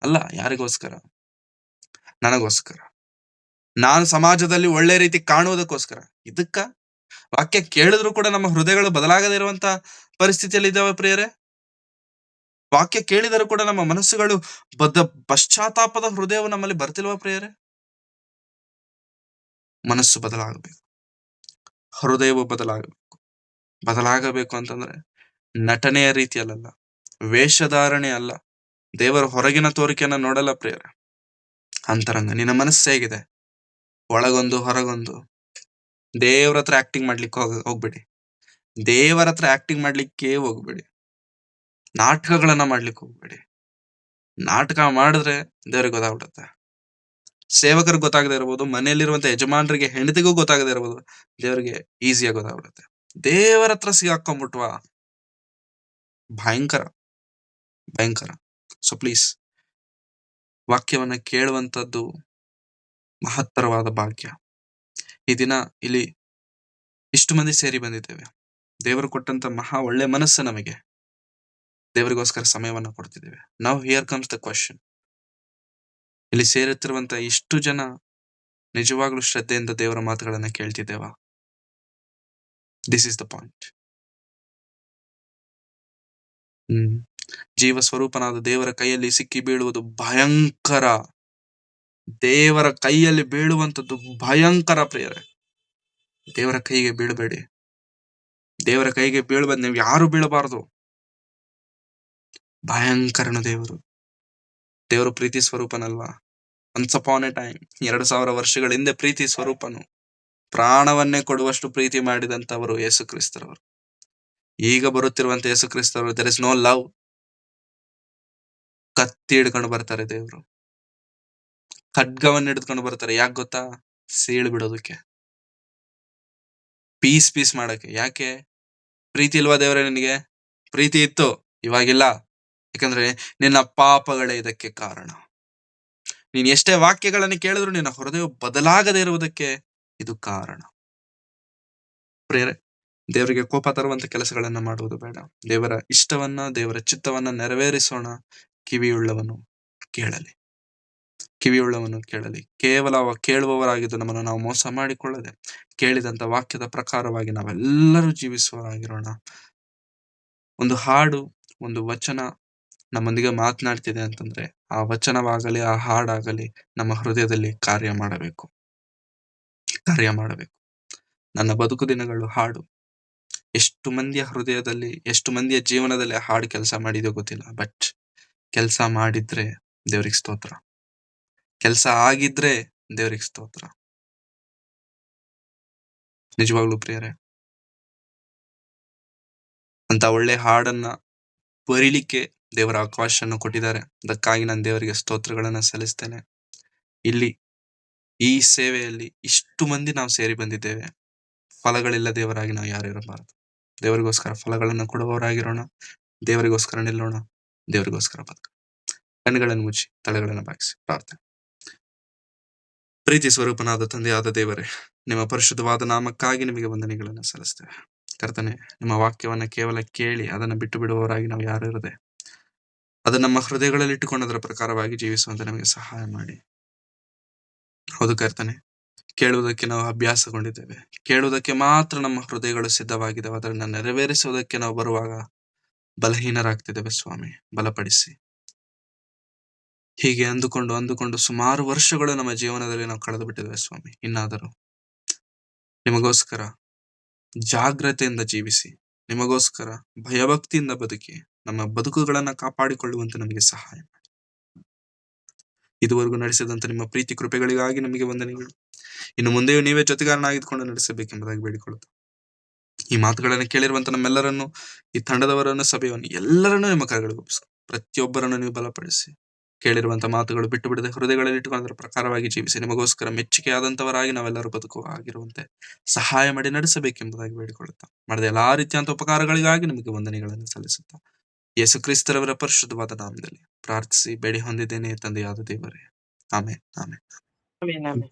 ಅಲ್ಲ, ಯಾರಿಗೋಸ್ಕರ? ನನಗೋಸ್ಕರ. ನಾನು ಸಮಾಜದಲ್ಲಿ ಒಳ್ಳೆ ರೀತಿ ಕಾಣುವುದಕ್ಕೋಸ್ಕರ. ಇದಕ್ಕ ವಾಕ್ಯ ಕೇಳಿದ್ರು ಕೂಡ ನಮ್ಮ ಹೃದಯಗಳು ಬದಲಾಗದೇ ಇರುವಂತ ಪರಿಸ್ಥಿತಿಯಲ್ಲಿ ಇದ್ದಾವೆ ಪ್ರಿಯರೇ. ವಾಕ್ಯ ಕೇಳಿದರೂ ಕೂಡ ನಮ್ಮ ಮನಸ್ಸುಗಳು ಬದ್ಧ ಪಶ್ಚಾತ್ತಾಪದ ಹೃದಯವು ನಮ್ಮಲ್ಲಿ ಬರ್ತಿಲ್ವ ಪ್ರಿಯರೇ? ಮನಸ್ಸು ಬದಲಾಗಬೇಕು. ಹೃದಯವು ಬದಲಾಗಬೇಕು. ಬದಲಾಗಬೇಕು ಅಂತಂದ್ರೆ ನಟನೆಯ ರೀತಿಯಲ್ಲ ವೇಷಧಾರಣೆ ಅಲ್ಲ, ದೇವರ ಹೊರಗಿನ ತೋರಿಕೆಯನ್ನ ನೋಡಲ್ಲ ಪ್ರಿಯರೇ. ಅಂತರಂಗ, ನಿನ್ನ ಮನಸ್ಸು ಹೇಗಿದೆ? ಒಳಗೊಂದು ಹೊರಗೊಂದು? ದೇವ್ರ ಹತ್ರ ಆಕ್ಟಿಂಗ್ ಮಾಡ್ಲಿಕ್ಕೆ ಹೋಗ್, ಹೋಗ್ಬೇಡಿ. ದೇವರ ಹತ್ರ ಆಕ್ಟಿಂಗ್ ಮಾಡ್ಲಿಕ್ಕೆ ಹೋಗ್ಬೇಡಿ. ನಾಟಕಗಳನ್ನ ಮಾಡ್ಲಿಕ್ಕೆ ಹೋಗ್ಬೇಡಿ. ನಾಟಕ ಮಾಡಿದ್ರೆ ದೇವ್ರಿಗೆ ಗೊತ್ತಾಗ್ಬಿಡುತ್ತೆ. ಸೇವಕರಿಗೆ ಗೊತ್ತಾಗದೆ ಇರಬಹುದು ಮನೆಯಲ್ಲಿರುವಂತ ಯಜಮಾನರಿಗೆ, ಹೆಂಡತಿಗೂ ಗೊತ್ತಾಗದೆ ಇರಬಹುದು ದೇವರಿಗೆ ಈಸಿಯಾಗಿ ಗೊತ್ತಾಗ್ಬಿಡುತ್ತೆ. ದೇವರ ಹತ್ರ ಸಿಗಾಕೊಂಡ್ಬಿಟ್ವಾ ಭಯಂಕರ. ಭಯಂಕರ. ಸೊ ಪ್ಲೀಸ್ ವಾಕ್ಯವನ್ನ ಕೇಳುವಂತದ್ದು ಮಹತ್ತರವಾದ ಭಾಗ್ಯ. ಈ ದಿನ ಇಲ್ಲಿ ಇಷ್ಟು ಮಂದಿ ಸೇರಿ ಬಂದಿದ್ದೇವೆ. ದೇವರು ಕೊಟ್ಟಂತ ಮಹಾ ಒಳ್ಳೆ ಮನಸ್ಸು ನಮಗೆ. ದೇವರಿಗೋಸ್ಕರ ಸಮಯವನ್ನು ಕೊಡ್ತಿದ್ದೇವೆ. ನಾವು ಹಿಯರ್ ಕಮ್ಸ್ ದ ಕ್ವಶನ್ ಇಲ್ಲಿ ಸೇರುತ್ತಿರುವಂತ ಇಷ್ಟು ಜನ ನಿಜವಾಗ್ಲೂ ಶ್ರದ್ಧೆಯಿಂದ ದೇವರ ಮಾತುಗಳನ್ನ ಕೇಳ್ತಿದ್ದೇವ? This is the point hmm. ಜೀವ ಸ್ವರೂಪನಾದ ದೇವರ ಕೈಯಲ್ಲಿ ಸಿಕ್ಕಿ ಬೀಳುವುದು ಭಯಂಕರ ದೇವರ ಕೈಯಲ್ಲಿ ಬೀಳುವಂಥದ್ದು ಭಯಂಕರ ಪ್ರೇರೆ ದೇವರ ಕೈಗೆ ಬೀಳಬೇಡಿ. ದೇವರ ಕೈಗೆ ಬೀಳಬಾರ್ದು ನೀವು ಯಾರು ಬೀಳಬಾರದು. ಭಯಂಕರನು ದೇವರು. ದೇವರು ಪ್ರೀತಿ ಸ್ವರೂಪನಲ್ವಾ? ಒನ್ಸ್ ಅಪಾನ್ ಎ ಟೈಮ್ ಎರಡು ಸಾವಿರ ವರ್ಷಗಳ ಹಿಂದೆ ಪ್ರೀತಿ ಸ್ವರೂಪನು ಪ್ರಾಣವನ್ನೇ ಕೊಡುವಷ್ಟು ಪ್ರೀತಿ ಮಾಡಿದಂತವರು ಯೇಸು ಕ್ರಿಸ್ತರವರು ಈಗ ಬರುತ್ತಿರುವಂತ ಯೇಸು ಕ್ರಿಸ್ತರವರು ದರ್ ಇಸ್ ನೋ ಲವ್ ಕತ್ತಿ ಹಿಡ್ಕೊಂಡು ಬರ್ತಾರೆ ದೇವರು. ಖಡ್ಗವನ್ನ ಹಿಡಿದುಕೊಂಡು ಬರ್ತಾರೆ. ಯಾಕೆ ಗೊತ್ತಾ? ಸೀಳ್ ಬಿಡೋದಕ್ಕೆ. ಪೀಸ್ ಪೀಸ್ ಮಾಡಕ್ಕೆ. ಯಾಕೆ? ಪ್ರೀತಿ ಇಲ್ವಾ ದೇವರೇ ನಿನಗೆ? ಪ್ರೀತಿ ಇತ್ತು, ಇವಾಗಿಲ್ಲ. ಯಾಕಂದ್ರೆ ನಿನ್ನ ಪಾಪಗಳೇ ಇದಕ್ಕೆ ಕಾರಣ. ನೀನ್ ಎಷ್ಟೇ ವಾಕ್ಯಗಳನ್ನು ಕೇಳಿದ್ರು ನಿನ್ನ ಹೃದಯ ಬದಲಾಗದೇ ಇರುವುದಕ್ಕೆ ಇದು ಕಾರಣ. ಪ್ರೇರೆ, ದೇವರಿಗೆ ಕೋಪ ತರುವಂತ ಕೆಲಸಗಳನ್ನ ಮಾಡುವುದು ಬೇಡ. ದೇವರ ಇಷ್ಟವನ್ನ, ದೇವರ ಚಿತ್ತವನ್ನ ನೆರವೇರಿಸೋಣ ಕಿವಿಯುಳ್ಳವನು ಕೇಳಲಿ. ಕಿವಿಯುಳ್ಳವನು ಕೇಳಲಿ. ಕೇವಲ ಕೇಳುವವರಾಗಿದ್ದು ನಮ್ಮನ್ನು ನಾವು ಮೋಸ ಮಾಡಿಕೊಳ್ಳದೆ ಕೇಳಿದಂತ ವಾಕ್ಯದ ಪ್ರಕಾರವಾಗಿ ನಾವೆಲ್ಲರೂ ಜೀವಿಸುವವರಾಗಿರೋಣ. ಒಂದು ಹಾಡು, ಒಂದು ವಚನ ನಮ್ಮೊಂದಿಗೆ ಮಾತನಾಡ್ತಿದೆ ಅಂತಂದ್ರೆ ಆ ವಚನವಾಗಲಿ, ಆ ಹಾಡಾಗಲಿ ನಮ್ಮ ಹೃದಯದಲ್ಲಿ ಕಾರ್ಯ ಮಾಡಬೇಕು. ಕಾರ್ಯ ಮಾಡಬೇಕು. ನನ್ನ ಬದುಕು ದಿನಗಳು ಹಾಡು. ಎಷ್ಟು ಮಂದಿಯ ಹೃದಯದಲ್ಲಿ, ಎಷ್ಟು ಮಂದಿಯ ಜೀವನದಲ್ಲಿ ಹಾಡು ಕೆಲಸ ಮಾಡಿದೆಯೋ ಗೊತ್ತಿಲ್ಲ. ಬಟ್, ಕೆಲಸ ಮಾಡಿದ್ರೆ ದೇವ್ರಿಗೆ ಸ್ತೋತ್ರ. ಕೆಲಸ ಆಗಿದ್ರೆ ದೇವ್ರಿಗೆ ಸ್ತೋತ್ರ. ನಿಜವಾಗ್ಲೂ ಪ್ರಿಯರೇ. ಅಂತ ಒಳ್ಳೆ ಹಾಡನ್ನ ಬರೀಲಿಕ್ಕೆ ದೇವರ ಅವಕಾಶವನ್ನು ಕೊಟ್ಟಿದ್ದಾರೆ. ಅದಕ್ಕಾಗಿ ನಾನು ದೇವರಿಗೆ ಸ್ತೋತ್ರಗಳನ್ನ ಸಲ್ಲಿಸ್ತೇನೆ. ಇಲ್ಲಿ ಈ ಸೇವೆಯಲ್ಲಿ ಇಷ್ಟು ಮಂದಿ ನಾವು ಸೇರಿ ಬಂದಿದ್ದೇವೆ. ಫಲಗಳಿಲ್ಲ ದೇವರಾಗಿ ನಾವು ಯಾರು ಇರಬಾರದು. ದೇವರಿಗೋಸ್ಕರ ಫಲಗಳನ್ನು ಕೊಡುವವರಾಗಿರೋಣ. ದೇವರಿಗೋಸ್ಕರ ನಿಲ್ಲೋಣ. ದೇವರಿಗೋಸ್ಕರ ಬದುಕ ಕಣ್ಣುಗಳನ್ನು ಮುಚ್ಚಿ, ತಲೆಗಳನ್ನು ಬಾಗಿಸಿ, ಪ್ರಾರ್ಥನೆ. ಪ್ರೀತಿ ಸ್ವರೂಪನಾದ ತಂದೆಯಾದ ದೇವರೇ, ನಿಮ್ಮ ಪರಿಶುದ್ಧವಾದ ನಾಮಕ್ಕಾಗಿ ನಿಮಗೆ ವಂದನೆಗಳನ್ನು ಸಲ್ಲಿಸ್ತೇವೆ ಕರ್ತನೆ, ನಿಮ್ಮ ವಾಕ್ಯವನ್ನ ಕೇವಲ ಕೇಳಿ ಅದನ್ನ ಬಿಟ್ಟು ಬಿಡುವವರಾಗಿ ನಾವು ಯಾರು ಇರದೆ ಅದು ನಮ್ಮ ಹೃದಯಗಳಲ್ಲಿ ಇಟ್ಟುಕೊಂಡು ಅದರ ಪ್ರಕಾರವಾಗಿ ಜೀವಿಸುವಂತೆ ನಮಗೆ ಸಹಾಯ ಮಾಡಿ. ಹೌದು ಕರ್ತನೆ, ಕೇಳುವುದಕ್ಕೆ ನಾವು ಅಭ್ಯಾಸಗೊಂಡಿದ್ದೇವೆ. ಕೇಳುವುದಕ್ಕೆ ಮಾತ್ರ ನಮ್ಮ ಹೃದಯಗಳು ಸಿದ್ಧವಾಗಿದ್ದಾವೆ. ಅದನ್ನು ನೆರವೇರಿಸುವುದಕ್ಕೆ ನಾವು ಬರುವಾಗ ಬಲಹೀನರಾಗ್ತಿದ್ದೇವೆ ಸ್ವಾಮಿ. ಬಲಪಡಿಸಿ. ಹೀಗೆ ಅಂದುಕೊಂಡು ಅಂದುಕೊಂಡು ಸುಮಾರು ವರ್ಷಗಳು ನಮ್ಮ ಜೀವನದಲ್ಲಿ ನಾವು ಕಳೆದು ಬಿಟ್ಟಿದ್ದೇವೆ ಸ್ವಾಮಿ. ಇನ್ನಾದರೂ ನಿಮಗೋಸ್ಕರ ಜಾಗ್ರತೆಯಿಂದ ಜೀವಿಸಿ, ನಿಮಗೋಸ್ಕರ ಭಯಭಕ್ತಿಯಿಂದ ಬದುಕಿ, ನಮ್ಮ ಬದುಕುಗಳನ್ನ ಕಾಪಾಡಿಕೊಳ್ಳುವಂತೆ ನಮಗೆ ಸಹಾಯ ಮಾಡಿ. ಇದುವರೆಗೂ ನಡೆಸಿದಂತ ನಿಮ್ಮ ಪ್ರೀತಿ ಕೃಪೆಗಳಿಗಾಗಿ ನಮಗೆ ವಂದನೆಗಳು. ಇನ್ನು ಮುಂದೆಯೂ ನೀವೇ ಜೊತೆಗಾರನಾಗಿದ್ದುಕೊಂಡು ನಡೆಸಬೇಕೆಂಬುದಾಗಿ ಬೇಡಿಕೊಳ್ಳುತ್ತೆ ಈ ಮಾತುಗಳನ್ನು ಕೇಳಿರುವಂತ ನಮ್ಮೆಲ್ಲರನ್ನು, ಈ ತಂಡದವರನ್ನು ಸಭೆಯನ್ನು ಎಲ್ಲರನ್ನೂ ನಿಮ್ಮ ಕರೆಗಳಿಗೆ ಒಪ್ಪಿಸಿ. ಪ್ರತಿಯೊಬ್ಬರನ್ನು ನೀವು ಬಲಪಡಿಸಿ. ಕೇಳಿರುವಂತ ಮಾತುಗಳು ಬಿಟ್ಟು ಬಿಡದೆ ಹೃದಯಗಳಲ್ಲಿ ಇಟ್ಟುಕೊಂಡರ ಪ್ರಕಾರವಾಗಿ ಜೀವಿಸಿ ನಿಮಗೋಸ್ಕರ ಮೆಚ್ಚುಗೆಯಾದಂತವರಾಗಿ ನಾವೆಲ್ಲರೂ ಬದುಕುವ ಆಗಿರುವಂತೆ ಸಹಾಯ ಮಾಡಿ ನಡೆಸಬೇಕೆಂಬುದಾಗಿ ಬೇಡಿಕೊಳ್ಳುತ್ತಾ ಮಾಡಿದ ಎಲ್ಲಾ ರೀತಿಯಂತ ಉಪಕಾರಗಳಿಗಾಗಿ ನಿಮಗೆ ವಂದನೆಗಳನ್ನು ಸಲ್ಲಿಸುತ್ತಾ ಯೇಸು ಕ್ರಿಸ್ತರವರ ಪರಿಶುದ್ಧವಾದ ನಾಮದಲ್ಲಿ ಪ್ರಾರ್ಥಿಸಿ ಬೇಡಿ ಹೊಂದಿದ್ದೇನೆ ತಂದೆಯಾದ ದೇವರೇ. ಆಮೇ ಆಮೇಲೆ Amen,